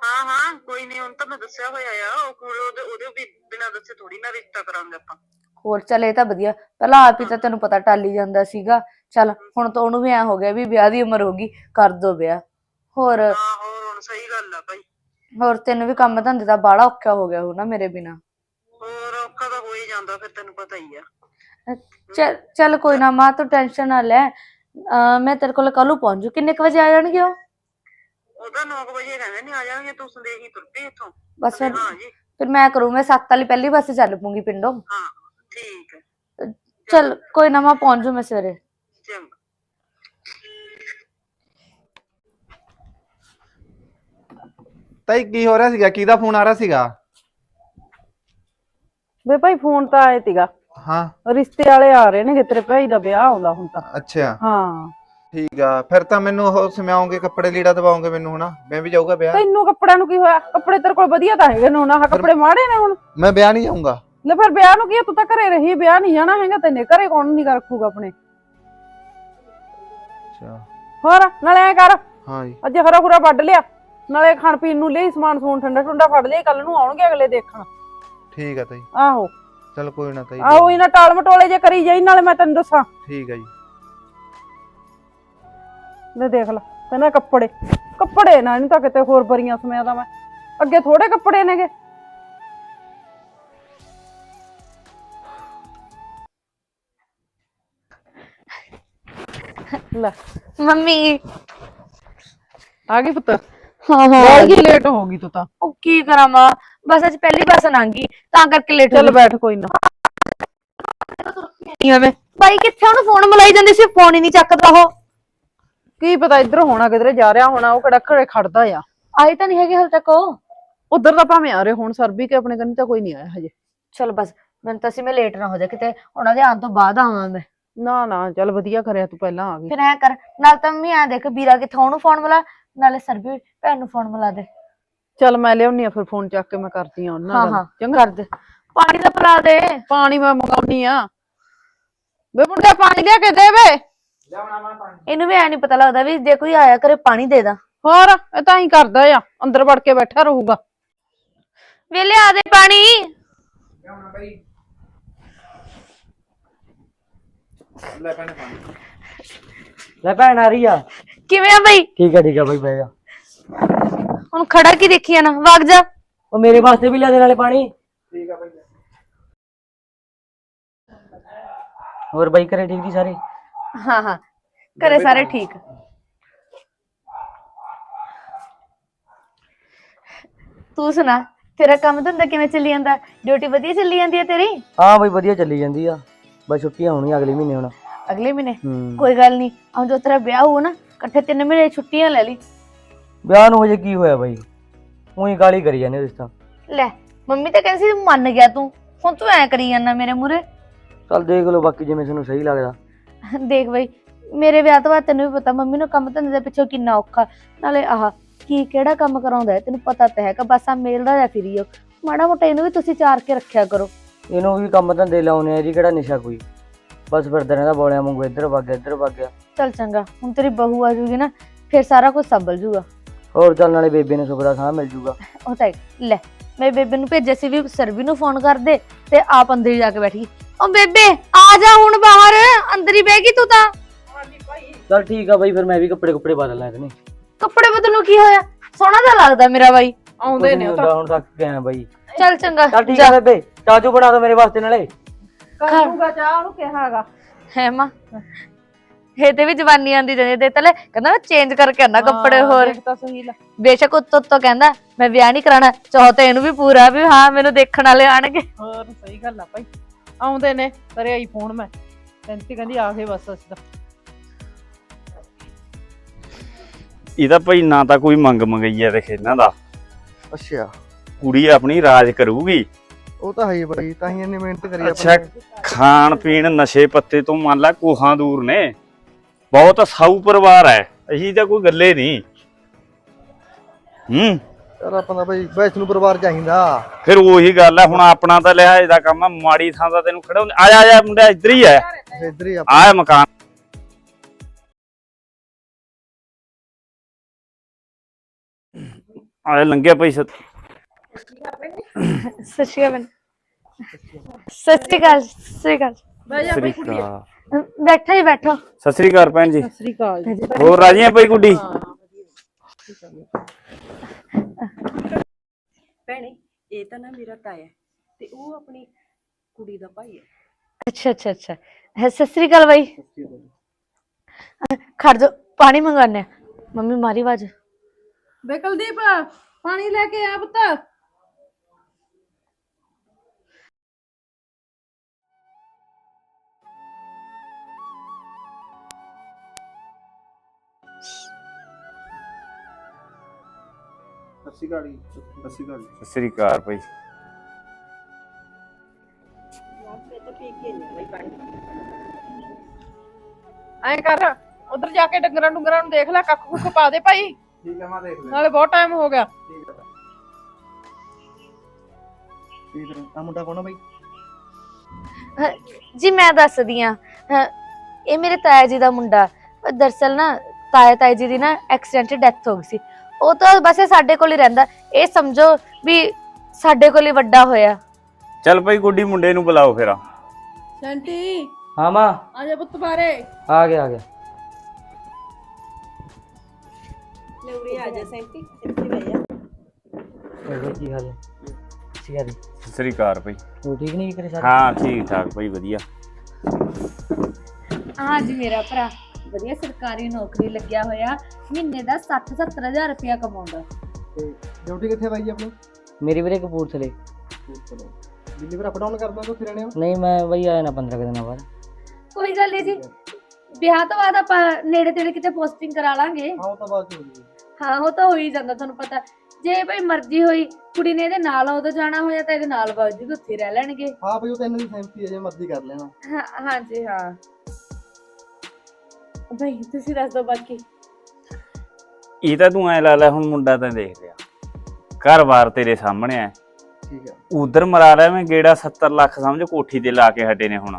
ਹਾਂ ਹਾਂ ਕੋਈ ਨਹੀਂ ਹੁਣ ਤਾਂ ਮੈਂ ਦੱਸਿਆ ਹੋਇਆ ਆ। ਉਹ ਕੁੜੀ ਉਹਦੇ ਉਹਦੇ ਵੀ ਬਿਨਾਂ ਦੱਸੇ ਥੋੜੀ ਨਾ ਰਿਸ਼ਤਾ ਕਰਾਂਗੇ ਆਪਾਂ। ਹੋਰ ਚੱਲ ਇਹ ਤਾਂ ਵਧੀਆ। ਪਹਿਲਾਂ ਆਪ ਹੀ ਤਾਂ ਤੈਨੂੰ ਪਤਾ ਟਾਲੀ ਜਾਂਦਾ ਸੀਗਾ। ਚੱਲ ਹੁਣ ਤਾਂ ਉਹਨੂੰ ਵੀ ਐ ਹੋ ਗਿਆ ਵੀ ਵਿਆਹ ਦੀ ਉਮਰ ਹੋ ਗਈ ਕਰ ਦੋ ਵਿਆਹ। ਹੋਰ ਹਾਂ ਹੋਰ ਹੁਣ ਸਹੀ ਗੱਲ ਆ ਭਾਈ ਹੋਰ ਤੈਨੂੰ ਵੀ ਕੰਮ ਧੰਦੇ ਦਾ ਬਾਹਲਾ ਔਖਾ ਹੋ ਗਿਆ ਹੋ ਨਾ ਮੇਰੇ ਬਿਨਾ। ਹੋਰ ਔਖਾ ਤਾਂ ਹੋ ਹੀ ਜਾਂਦਾ ਫਿਰ ਤੈਨੂੰ ਪਤਾ ਹੀ ਆ। ਚੱਲ ਚੱਲ ਕੋਈ ਨਾ ਮਾਂ ਤੂੰ ਟੈਨਸ਼ਨ ਨਾ ਲੈ। ਅਹ ਮੈਂ ਤੇਰੇ ਕੋਲ ਕੱਲ੍ਹ ਨੂੰ ਪਹੁੰਚ ਕਿੰਨੇ ਕੁ ਵਜੇ ਆ ਜਾਣਗੇ ਉਹ? ਉਹਦਾ 9 ਵਜੇ ਕਹਿੰਦੇ ਨਹੀਂ ਆ ਜਾਣਗੇ ਤੂੰ ਸੰਦੇਹੀ ਤੁਰ ਪਈ ਇੱਥੋਂ। ਬਸ ਫਿਰ ਹਾਂ ਜੀ। ਫਿਰ ਮੈਂ ਕਰੂੰ ਮੈਂ ਸੱਤ ਵਾਲੀ ਪਹਿਲੀ ਬੱਸ ਚੱਲ ਪੂੰਗੀ ਪਿੰਡੋਂ। ਹਾਂ ਠੀਕ ਹੈ। ਚੱਲ ਕੋਈ ਨਾ ਮੈਂ ਪਹੁੰਚ ਮੈਂ ਸਵੇਰੇ ਚੰਗਾ ਤਾਈ ਕੀ ਹੋ ਰਿਹਾ ਸੀਗਾ? ਕਿਹਦਾ ਫੋਨ ਆ ਰਿਹਾ ਸੀਗਾ? ਵੇ ਭਾਈ ਫੋਨ ਤਾਂ ਆਏ ਤੀਗਾ ਹਾਂ। ਰਿਸ਼ਤੇ ਵਾਲੇ ਆ ਰਹੇ ਨੇ ਤੇਰੇ ਭਾਈ ਦਾ ਵਿਆਹ ਆਉਂਦਾ ਹੁਣ ਤਾਂ। ਅੱਛਾ। ਹਾਂ। ਠੀਕ ਆ ਫਿਰ ਤਾਂ ਮੈਨੂੰ ਉਹ ਸਮਿਆਉਂਗੇ ਕੱਪੜੇ ਲੀੜਾ ਦਵਾਉਂਗੇ ਮੈਨੂੰ ਹਨਾ? ਮੈਂ ਵੀ ਜਾਊਗਾ ਵਿਆਹ। ਤੈਨੂੰ ਕੱਪੜਿਆਂ ਨੂੰ ਕੀ ਹੋਇਆ? ਕੱਪੜੇ ਤੇਰੇ ਕੋਲ ਵਧੀਆ ਤਾਂ ਹੈਗੇ ਨੇ ਹੁਣ ਆਹ ਕੱਪੜੇ ਮਾੜੇ ਨੇ ਹੁਣ। ਮੈਂ ਵਿਆਹ ਨਹੀਂ ਜਾਊਂਗਾ। ਲੈ ਫਿਰ ਵਿਆਹ ਨੂੰ ਕੀ ਆ, ਤੂੰ ਤਾਂ ਘਰੇ ਰਹੀ ਵਿਆਹ ਨਹੀਂ ਜਾਣਾ ਹੈਗਾ ਤੈਨੇ। ਘਰੇ ਕੌਣ ਨਹੀਂ ਰੱਖੂਗਾ ਆਪਣੇ। ਅੱਛਾ। ਹੋਰ ਨਾਲੇ ਐ ਕਰ। ਹਾਂ ਜੀ। ਅੱਜ ਹਰਾ ਹੁਰਾ ਵੱਢ ਲਿਆ। ਨਾਲੇ ਖਾਣ ਪੀਣ ਨੂੰ ਲਈ ਸਮਾਨ ਸਮੂਨ ਠੰਡਾ ਠੰਡਾ ਫੜ ਲਿਆ ਕੱਲ ਨੂੰ ਆਉਣਗੇ ਅਗਲੇ ਦੇਖਣ। ਠੀਕ ਆ ਤਾਈ। ਆਹੋ। ਚਲ ਕੋਈ ਨਾ ਤਾਈ। ਆਹੋ ਇਹਨਾਂ ਟਾਲ ਮਟੋਲੇ ਜੇ ਕਰੀ ਜਾਈ ਨਾਲੇ ਮੈਂ ਤੈਨੂੰ ਦੱਸਾਂ। ਠੀਕ ਆ ਜੀ। ਲੈ ਦੇਖ ਲੈ ਕਹਿੰਦਾ ਕੱਪੜੇ। ਕੱਪੜੇ ਨਾ ਇਹਨੂੰ ਤਾਂ ਕਿਤੇ ਹੋਰ ਬਰੀਆਂ ਸਮਿਆਂ ਦਾ ਮੈਂ। ਅੱਗੇ ਥੋੜੇ ਕੱਪੜੇ ਨੇਗੇ। ਲੈ। ਮੰਮੀ। ਆ ਗਈ ਪੁੱਤ? ਹਾਂ ਬਹੁਤ ਹੀ ਲੇਟ ਹੋ ਗਈ ਤੂੰ ਤਾਂ। ਉਹ ਕੀ ਕਰਾਂ ਮਾਂ? ਬਸ ਅੱਜ ਪਹਿਲੀ ਬੱਸ ਲੰਘੀ ਤਾਂ ਕਰਕੇ ਲੇਟ ਹੋ ਚੱਲ ਗਈ। ਬੈਠ ਕੋਈ ਨਾ। ਐਵੇਂ। ਬਾਈ ਕਿੱਥੇ ਉਹਨੂੰ ਫੋਨ ਮਿਲਾਈ ਜਾਂਦੀ ਸੀ ਫੋਨ ਹੀ ਨਹੀਂ ਚੱਕਦਾ ਉਹ। ਕੀ ਪਤਾ ਇੱਧਰ ਹੋਣਾ ਕਿਧਰੇ ਜਾ ਰਿਹਾ ਹੋਣਾ ਉਹ ਕਿਹੜਾ ਘਰੇ ਖੜਦਾ ਆ। ਆਈ ਤਾਂ ਨਹੀਂ ਹੈਗੀ ਹਾਲੇ ਤੱਕ ਉਹ। ਉਧਰ ਤਾਂ ਭਾਵੇਂ ਆ ਰਹੇ ਹੁਣ ਸਰਬੀ ਕੇ ਆਪਣੇ ਕੰਨੀ ਤਾਂ ਕੋਈ ਨਹੀਂ ਆਇਆ ਹਜੇ। ਚਲ ਬਸ ਮੈਨੂੰ ਤਾਂ ਸੀ ਮੈਂ ਲੇਟ ਨਾ ਹੋ ਜਾ ਕਿਤੇ ਉਹਨਾਂ ਦੇ ਆਉਣ ਤੋਂ ਬਾਅਦ ਆਵਾਂ ਮੈਂ। ਨਾ ਨਾ ਚੱਲ ਵਧੀਆ ਕਰਿਆ ਤੂੰ ਪਹਿਲਾਂ ਆ ਗਈ। ਫਿਰ ਐ ਕਰ ਨਾਲ ਤਾਂ ਮੰਮੀ ਐ ਦੇਖ ਵੀਰਾ ਕਿੱਥੋਂ ਉਹਨੂੰ ਫੋਨ ਮਿਲਾ ਨਾਲੇ ਸਰਬੀ ਭੈਣ ਨੂੰ ਫੋਨ ਮਿਲਾ ਦੇ। ਚੱਲ ਮੈਂ ਲਿਆਉਣੀ ਆ ਫਿਰ ਫੋਨ ਚੱਕ ਕੇ ਮੈਂ ਕਰਦੀ ਆ ਉਹਨਾਂ ਹਾਂ ਨਾਲ। ਹਾਂ ਚੰਗਾ? ਕਰ ਦੇ। ਪਾਣੀ ਦਾ ਪਿਲਾ ਦੇ। ਪਾਣੀ ਮੈਂ ਮੰਗਾਉਣੀ ਆ। ਵੇ ਮੁੰਡਾ ਪਾਣੀ ਲਿਆ ਕੇ ਦੇ ਵੇ ਇਹਨੂੰ ਵੀ ਐ ਨਹੀਂ ਪਤਾ ਲੱਗਦਾ ਵੀ ਜੇ ਕੋਈ ਆਇਆ ਕਰੇ ਪਾਣੀ ਦੇ ਦਾਂ। ਹੋਰ ਇਹ ਤਾਂ ਹੀ ਕਰਦਾ ਆ। ਅੰਦਰ ਵੜ ਕੇ ਬੈਠਾ ਰਹੂਗਾ। ਵੇਲੇ ਆ ਦੇ ਪਾਣੀ। ਲੈ ਪੈਣੇ ਪਾਣੀ। ਲੈ ਭੈਣ ਆ ਰਹੀ ਆ। ਕਿਵੇਂ ਆ ਬਈ? ਠੀਕ ਆ ਠੀਕ ਆ ਬਾਈ ਬਹਿ ਜਾ। ਹੁਣ ਖੜਾ ਕੀ ਦੇਖੀ ਨਾ ਵਗ ਜਾ। ਉਹ ਮੇਰੇ ਵਾਸਤੇ ਵੀ ਲੈ ਦੇ ਨਾਲੇ ਪਾਣੀ। ਠੀਕ ਆ ਬਾਈ। ਹੋਰ ਬਾਈ ਘਰੇ ਠੀਕ ਜੀ ਸਾਰੇ? ਹਾਂ ਹਾਂ। ਘਰੇ ਸਾਰੇ ਠੀਕ। ਤੂੰ ਸੁਣਾ ਤੇਰਾ ਕੰਮ ਧੰਦਾ ਕਿਵੇਂ ਚੱਲੀ ਜਾਂਦਾ? ਡਿਊਟੀ ਵਧੀਆ ਚੱਲੀ ਜਾਂਦੀ ਹੈ ਤੇਰੀ? ਹਾਂ ਬਾਈ ਵਧੀਆ ਚੱਲੀ ਜਾਂਦੀ ਆ। ਬਸ ਛੁੱਟੀਆਂ ਹੋਣੀਆਂ ਅਗਲੇ ਮਹੀਨੇ ਹੁਣ। ਅਗਲੇ ਮਹੀਨੇ? ਹੂੰ। ਕੋਈ ਗੱਲ ਨਹੀਂ ਹੁਣ ਜੋ ਤੇਰਾ ਵਿਆਹ ਹੋਊ ਨਾ ਇਕੱਠੇ ਤਿੰਨ ਮਹੀਨੇ ਛੁੱਟੀਆਂ ਲੈ ਲਈ। ਵਿਆਹ ਨੂੰ ਹਜੇ ਕੀ ਹੋਇਆ ਬਾਈ? ਉਹੀ ਗਾਲੀ ਕਰੀ ਜਾਂਦੇ ਰਿਸ਼ਤਾ ਲੈ ਮੰਮੀ ਤਾਂ ਕਹਿੰਦੀ ਸੀ ਮੰਨ ਗਿਆ ਤੂੰ। ਹੁਣ ਤੂੰ ਐ ਕਰੀ ਜਾਂਦਾ ਮੇਰੇ ਮੂਰੇ ਚੱਲ ਦੇਖ ਲਓ ਬਾਕੀ ਜਿਵੇਂ ਤੁਹਾਨੂੰ ਸਹੀ ਲੱਗਦਾ। ਦੇਖ ਬਈ ਮੇਰੇ ਵਿਆਹ ਤੋਂ ਬਾਅਦ ਤੈਨੂੰ ਵੀ ਪਤਾ ਮੰਮੀ ਨੂੰ ਕੰਮ ਧੰਦੇ ਦੇ ਪਿੱਛੇ ਕਿੰਨਾ ਔਖਾ। ਨਾਲੇ ਆਹ ਕੀ ਕਿਹੜਾ ਕੰਮ ਕਰਾਉਂਦਾ ਹੈ ਤੈਨੂੰ ਪਤਾ ਤਾਂ ਹੈਗਾ ਬਸ ਆ ਮੇਲਦਾ ਜਾਂ ਫਿਰੀ ਉਹ ਮਾੜਾ ਮੋਟਾ ਇਹਨੂੰ ਵੀ ਤੁਸੀਂ ਚਾਰ ਕੇ ਰੱਖਿਆ ਕਰੋ। ਇਹਨੂੰ ਵੀ ਕੰਮ ਧੰਦੇ ਲਾਉਣੇ ਆ ਜੀ ਕਿਹੜਾ ਨਿਸ਼ਾ ਕੋਈ। ਬਸ ਫਿਰਦਾ ਰਹਿੰਦਾ ਬੋਲਿਆਂ ਵਾਂਗੂ ਇੱਧਰ ਵਗ ਗਿਆ ਇੱਧਰ ਵਗ ਗਿਆ। ਚੱਲ ਚੰਗਾ ਹੁਣ ਤੇਰੀ ਬਹੂ ਆ ਜੂਗੀ ਨਾ ਫਿਰ ਸਾਰਾ ਕੁਝ ਸੰਭਲ ਜੂਗਾ। ਹੋਰ ਚੱਲ ਨਾਲੇ ਬੇਬੇ ਨੂੰ ਸੁੱਖ ਦਾ ਸਾਹ ਮਿਲ ਜੂਗਾ। ਉਹ ਤਾਂ। ਲੈ ਮੈਂ ਬੇਬੇ ਨੂੰ ਭੇਜਿਆ ਸੀ ਵੀ ਸਰਬੀ ਨੂੰ ਫੋਨ ਕਰ ਦੇ ਤੇ ਆਪ ਅੰਦਰ ਹੀ ਜਾ ਕੇ ਬੈਠੀ। ਉਹ ਬੇਬੇ ਆ ਜਾ ਹੁਣ ਬਾਹਰ ਅੰਦਰ ਹੀ ਬਹਿ ਗਈ ਤੂੰ ਤਾਂ। ਚੱਲ ਠੀਕ ਆ ਬਾਈ ਫਿਰ ਮੈਂ ਵੀ ਕੱਪੜੇ ਕੁੱਪੜੇ ਬਦਲ ਲੈ ਕਨੇ ਕੱਪੜੇ ਬਦਲ ਨੂੰ ਕੀ ਹੋਇਆ? ਸੋਹਣਾ ਤਾਂ ਲੱਗਦਾ ਮੇਰਾ ਬਾਈ। ਆਉਂਦੇ ਨੇ ਉਹ ਤਾਂ। ਹੁਣ ਤੱਕ ਗਿਆ ਬਾਈ। ਚੱਲ ਚੰਗਾ ਚੱਲ ਠੀਕ। ਆ ਬੇਬੇ ਚਾਚੂ ਬਣਾ ਦੋ ਮੇਰੇ ਵਾਸਤੇ ਨਾਲੇ। ਕਰ ਦੂੰਗਾ ਚਾਹ ਉਹਨੂੰ ਕਿਹਾਗਾ ਹੈ ਮਾਂ ਇਹ ਤੇ ਵੀ ਜਵਾਨੀ ਆਂਦੀ ਜਾਂਦੀ ਦੇ ਤਲੇ ਕਹਿੰਦਾ ਮੈਂ ਚੇਂਜ ਕਰਕੇ ਆਣਾ ਕੱਪੜੇ ਹੋਰ। ਤਾਂ ਸਹੀ ਲੈ। ਬੇਸ਼ੱਕ ਉੱਤੋਂ ਉੱਤੋਂ ਕਹਿੰਦਾ ਮੈਂ ਵਿਆਹ ਨਹੀਂ ਕਰਾਣਾ ਚਾਹੋ ਤਾਂ ਇਹਨੂੰ ਵੀ ਪੂਰਾ ਵੀ ਹਾਂ ਮੈਨੂੰ ਦੇਖਣ ਵਾਲੇ ਆਣਗੇ ਹੋਰ ਸਹੀ ਗੱਲ ਆ ਭਾਈ। ਆਉਂਦੇ ਨੇ ਕਰਿਆ ਹੀ ਫੋਨ ਮੈਂ। ਸੈਂਤੀ ਕਹਿੰਦੀ ਆ ਗਏ ਬਸ ਅਸੀਂ ਤਾਂ। ਇਹਦਾ ਭਾਈ ਨਾ ਤਾਂ ਕੋਈ ਮੰਗ ਮੰਗਈ ਹੈ ਦੇਖ ਇਹਨਾਂ ਦਾ। ਅੱਛਾ। ਕੁੜੀ ਆਪਣੀ ਰਾਜ ਕਰੂਗੀ। ਉਹ ਤਾਂ ਹੈ ਹੀ ਬਾਈ ਤਾਂ ਹੀ ਇੰਨੀ ਮਿਹਨਤ ਕਰੀ ਅੱਛਾ। ਖਾਣ ਪੀਣ ਨਸ਼ੇ ਪੱਤੇ ਤੋਂ ਮੰਨ ਲਾ ਕੋਹਾਂ ਦੂਰ ਨੇ। ਬਹੁਤ ਸਾਊ ਪਰਿਵਾਰ ਹੈ ਅਹੀ ਤਾਂ ਕੋਈ ਗੱਲੇ ਨਹੀਂ। ਹੂੰ। ਯਾਰ ਆਪਾਂ ਦਾ ਬਾਈ ਵੈਸ਼ਨੂ ਪਰਿਵਾਰ ਚਾਹੀਦਾ। ਫਿਰ ਉਹੀ ਗੱਲ ਹੈ ਹੁਣ ਆਪਣਾ ਤਾਂ ਲਿਹਾਜ਼ ਦਾ ਕੰਮ ਹੈ ਮਾੜੀ ਥਾਂ ਦਾ ਤੈਨੂੰ ਖੜਾ ਆ ਜਾ ਆ ਜਾ ਮੁੰਡਾ ਇੱਧਰ ਹੀ ਹੈ। ਇੱਧਰ ਹੀ ਆਹ ਹੈ ਮਕਾਨ। ਆਏ ਲੰਘਿਆ ਸਤ। ਸਤਿ ਸ਼੍ਰੀ ਅਕਾਲ ਸਤਿ ਸ਼੍ਰੀ ਅਕਾਲ ਸਤਿ ਸ਼੍ਰੀ ਅਕਾਲ ਸ੍ਰੀ ਅਕਾਲ ਬੈਠਾ ਹੀ ਬੈਠੋ। ਸਤਿ ਸ੍ਰੀ ਅਕਾਲ ਭੈਣ ਜੀ। ਸਤਿ ਸ੍ਰੀ ਅਕਾਲ ਜੀ ਹੋਰ ਰਾਜੀ ਹੈ ਭਾਈ ਗੁੱਡੀ ਭੈਣੇ ਇਹ ਤਾਂ ਨਾ ਮੇਰਾ ਤਾਇਆ ਤੇ ਉਹ ਆਪਣੀ ਕੁੜੀ ਦਾ ਭਾਈ ਹੈ। ਅੱਛਾ ਅੱਛਾ ਅੱਛਾ। ਹੈ, ਸਤਿ ਸ਼੍ਰੀ ਅਕਾਲ ਬਾਈ। ਖੜ ਜਾ ਪਾਣੀ ਮੰਗਾਨੇ ਮੰਮੀ ਮਾਰੀ ਆਵਾਜ਼। ਪਾਣੀ ਲੈ ਕੇ ਆ ਪੁੱਤ। ਸੱਸੀ ਗਾੜੀ ਸੱਸੀ ਗਾੜੀ ਸਤਿ ਸ੍ਰੀ ਅਕਾਲ ਭਾਈ। ਐਂ ਕਰ ਉਧਰ ਜਾ ਕੇ ਡੰਗਰਾਂ ਡੁੰਗਰਾਂ ਨੂੰ ਦੇਖ ਲੈ ਕੱਖ ਕੁੱਖ ਪਾ ਦੇ ਭਾਈ। ਠੀਕ ਹੈ ਮੈਂ ਦੇਖ ਲਿਆ ਨਾਲੇ ਬਹੁਤ ਟਾਈਮ ਹੋ ਗਿਆ। ਠੀਕ ਹੈ ਠੀਕ ਹੈ ਆ ਮੁੰਡਾ ਕੌਣ ਆ ਬਾਈ ਜੀ ਮੈਂ ਦੱਸਦੀ ਆ ਇਹ ਮੇਰੇ ਤਾਇਆ ਜੀ ਦਾ ਮੁੰਡਾ। ਅਹ ਦਰਅਸਲ ਨਾ ਤਾਇਆ ਤਾਈ ਜੀ ਦੀ ਨਾ ਐਕਸੀਡੈਂਟ ਡੈਥ ਹੋ ਗਈ ਸੀ। ਉਹ ਤਾਂ ਬਸ ਇਹ ਸਾਡੇ ਕੋਲ ਹੀ ਰਹਿੰਦਾ। ਇਹ ਸਮਝੋ ਵੀ ਸਾਡੇ ਕੋਲ ਹੀ ਵੱਡਾ ਹੋਇਆ। ਚੱਲ ਭਾਈ ਗੁੱਡੀ ਮੁੰਡੇ ਨੂੰ ਬੁਲਾਓ ਫਿਰ। ਸੈਂਟੀ ਹਾਂ ਮਾਂ। ਆ ਜਾ ਪੁੱਤ ਬਾਰੇ ਆ ਗਿਆ ਆ ਗਿਆ। ਲੈ ਆ ਜਾ ਸੈਂਟੀ ਇੱਥੇ ਬਹਿ ਜਾ। ਬੇਬੇ ਕੀ ਹਾਲ ਹੈ ਠੀਕ ਹੈ ਜੀ। ਸਤਿ ਸ੍ਰੀ ਅਕਾਲ ਭਾਈ। ਤੂੰ ਠੀਕ ਨਹੀਂ ਕਰੇ ਸਾਰੇ? ਹਾਂ ਠੀਕ ਠਾਕ ਭਾਈ ਵਧੀਆ। ਹਾਂ ਜੀ ਮੇਰਾ ਭਰਾ। ਵਧੀਆ ਸਰਕਾਰੀ ਨੌਕਰੀ ਲੱਗਿਆ ਹੋਇਆ ਮਹੀਨੇ ਦਾ 60 70000 ਰੁਪਇਆ ਕਮਾਉਂਦਾ। ਤੇ ਡਿਊਟੀ ਕਿੱਥੇ ਬਾਈ ਜੀ ਆਪਣੀ? ਮੇਰੀ ਵੀਰੇ ਕਪੂਰਥਲੇ। ਚਲੋ ਦਿੱਲੀ ਫਿਰ ਅਪ ਡਾਊਨ ਕਰਦੇ ਹੋ ਤਾਂ ਫਿਰ ਹੋ ਨਹੀਂ ਮੈਂ ਬਈ ਆਇਆ ਨਾ 15 ਕੁ ਦਿਨਾਂ ਬਾਅਦ। ਕੋਈ ਗੱਲ ਨਹੀਂ ਜੀ। ਵਿਆਹ ਤੋਂ ਬਾਅਦ ਆਪਾਂ ਨੇੜੇ ਤੇੜੇ ਕਿਤੇ ਪੋਸਟਿੰਗ ਕਰਾ ਲਾਂਗੇ। ਹਾਂ ਉਹ ਤਾਂ ਬਾਅਦ ਚ ਹੋ ਜੂਗੀ। ਹਾਂ ਉਹ ਤਾਂ ਹੋ ਹੀ ਜਾਂਦਾ ਤੁਹਾਨੂੰ ਪਤਾ। ਜੇ ਭਾਈ ਮਰਜ਼ੀ ਹੋਈ ਕੁੜੀ ਨੇ ਇਹਦੇ ਨਾਲ ਉਦੋਂ ਜਾਣਾ ਹੋਇਆ ਤਾਂ ਇਹਦੇ ਨਾਲ ਬਾਜੂ ਉੱਥੇ ਰਹਿ ਲੈਣਗੇ। ਹਾਂ ਬਈ ਉਹ ਤਾਂ ਇਹਨਾਂ ਦੀ ਸਹਿਮਤੀ ਹੈ ਜੇ ਮਰਜ਼ੀ ਕਰ ਲੈਣਾ। ਹਾਂ ਹਾਂਜੀ ਹਾਂ। ਤੁਸੀਂ ਦੱਸ ਦਿਓ ਬਾਕੀ। ਇਹ ਤਾਂ ਤੂੰ ਐ ਲਾ ਲੈ ਹੁਣ ਮੁੰਡਾ ਤਾਂ ਦੇਖ ਲਿਆ। ਘਰ-ਬਾਰ ਤੇਰੇ ਸਾਹਮਣੇ ਐ ਠੀਕ ਹੈ ਉਧਰ ਮਰਾ ਰਿਹਾ ਮੈਂ ਗੇੜਾ 70 ਲੱਖ ਸਮਝ ਕੋਠੀ ਤੇ ਲਾ ਕੇ ਹਟੇ ਨੇ ਹੁਣ।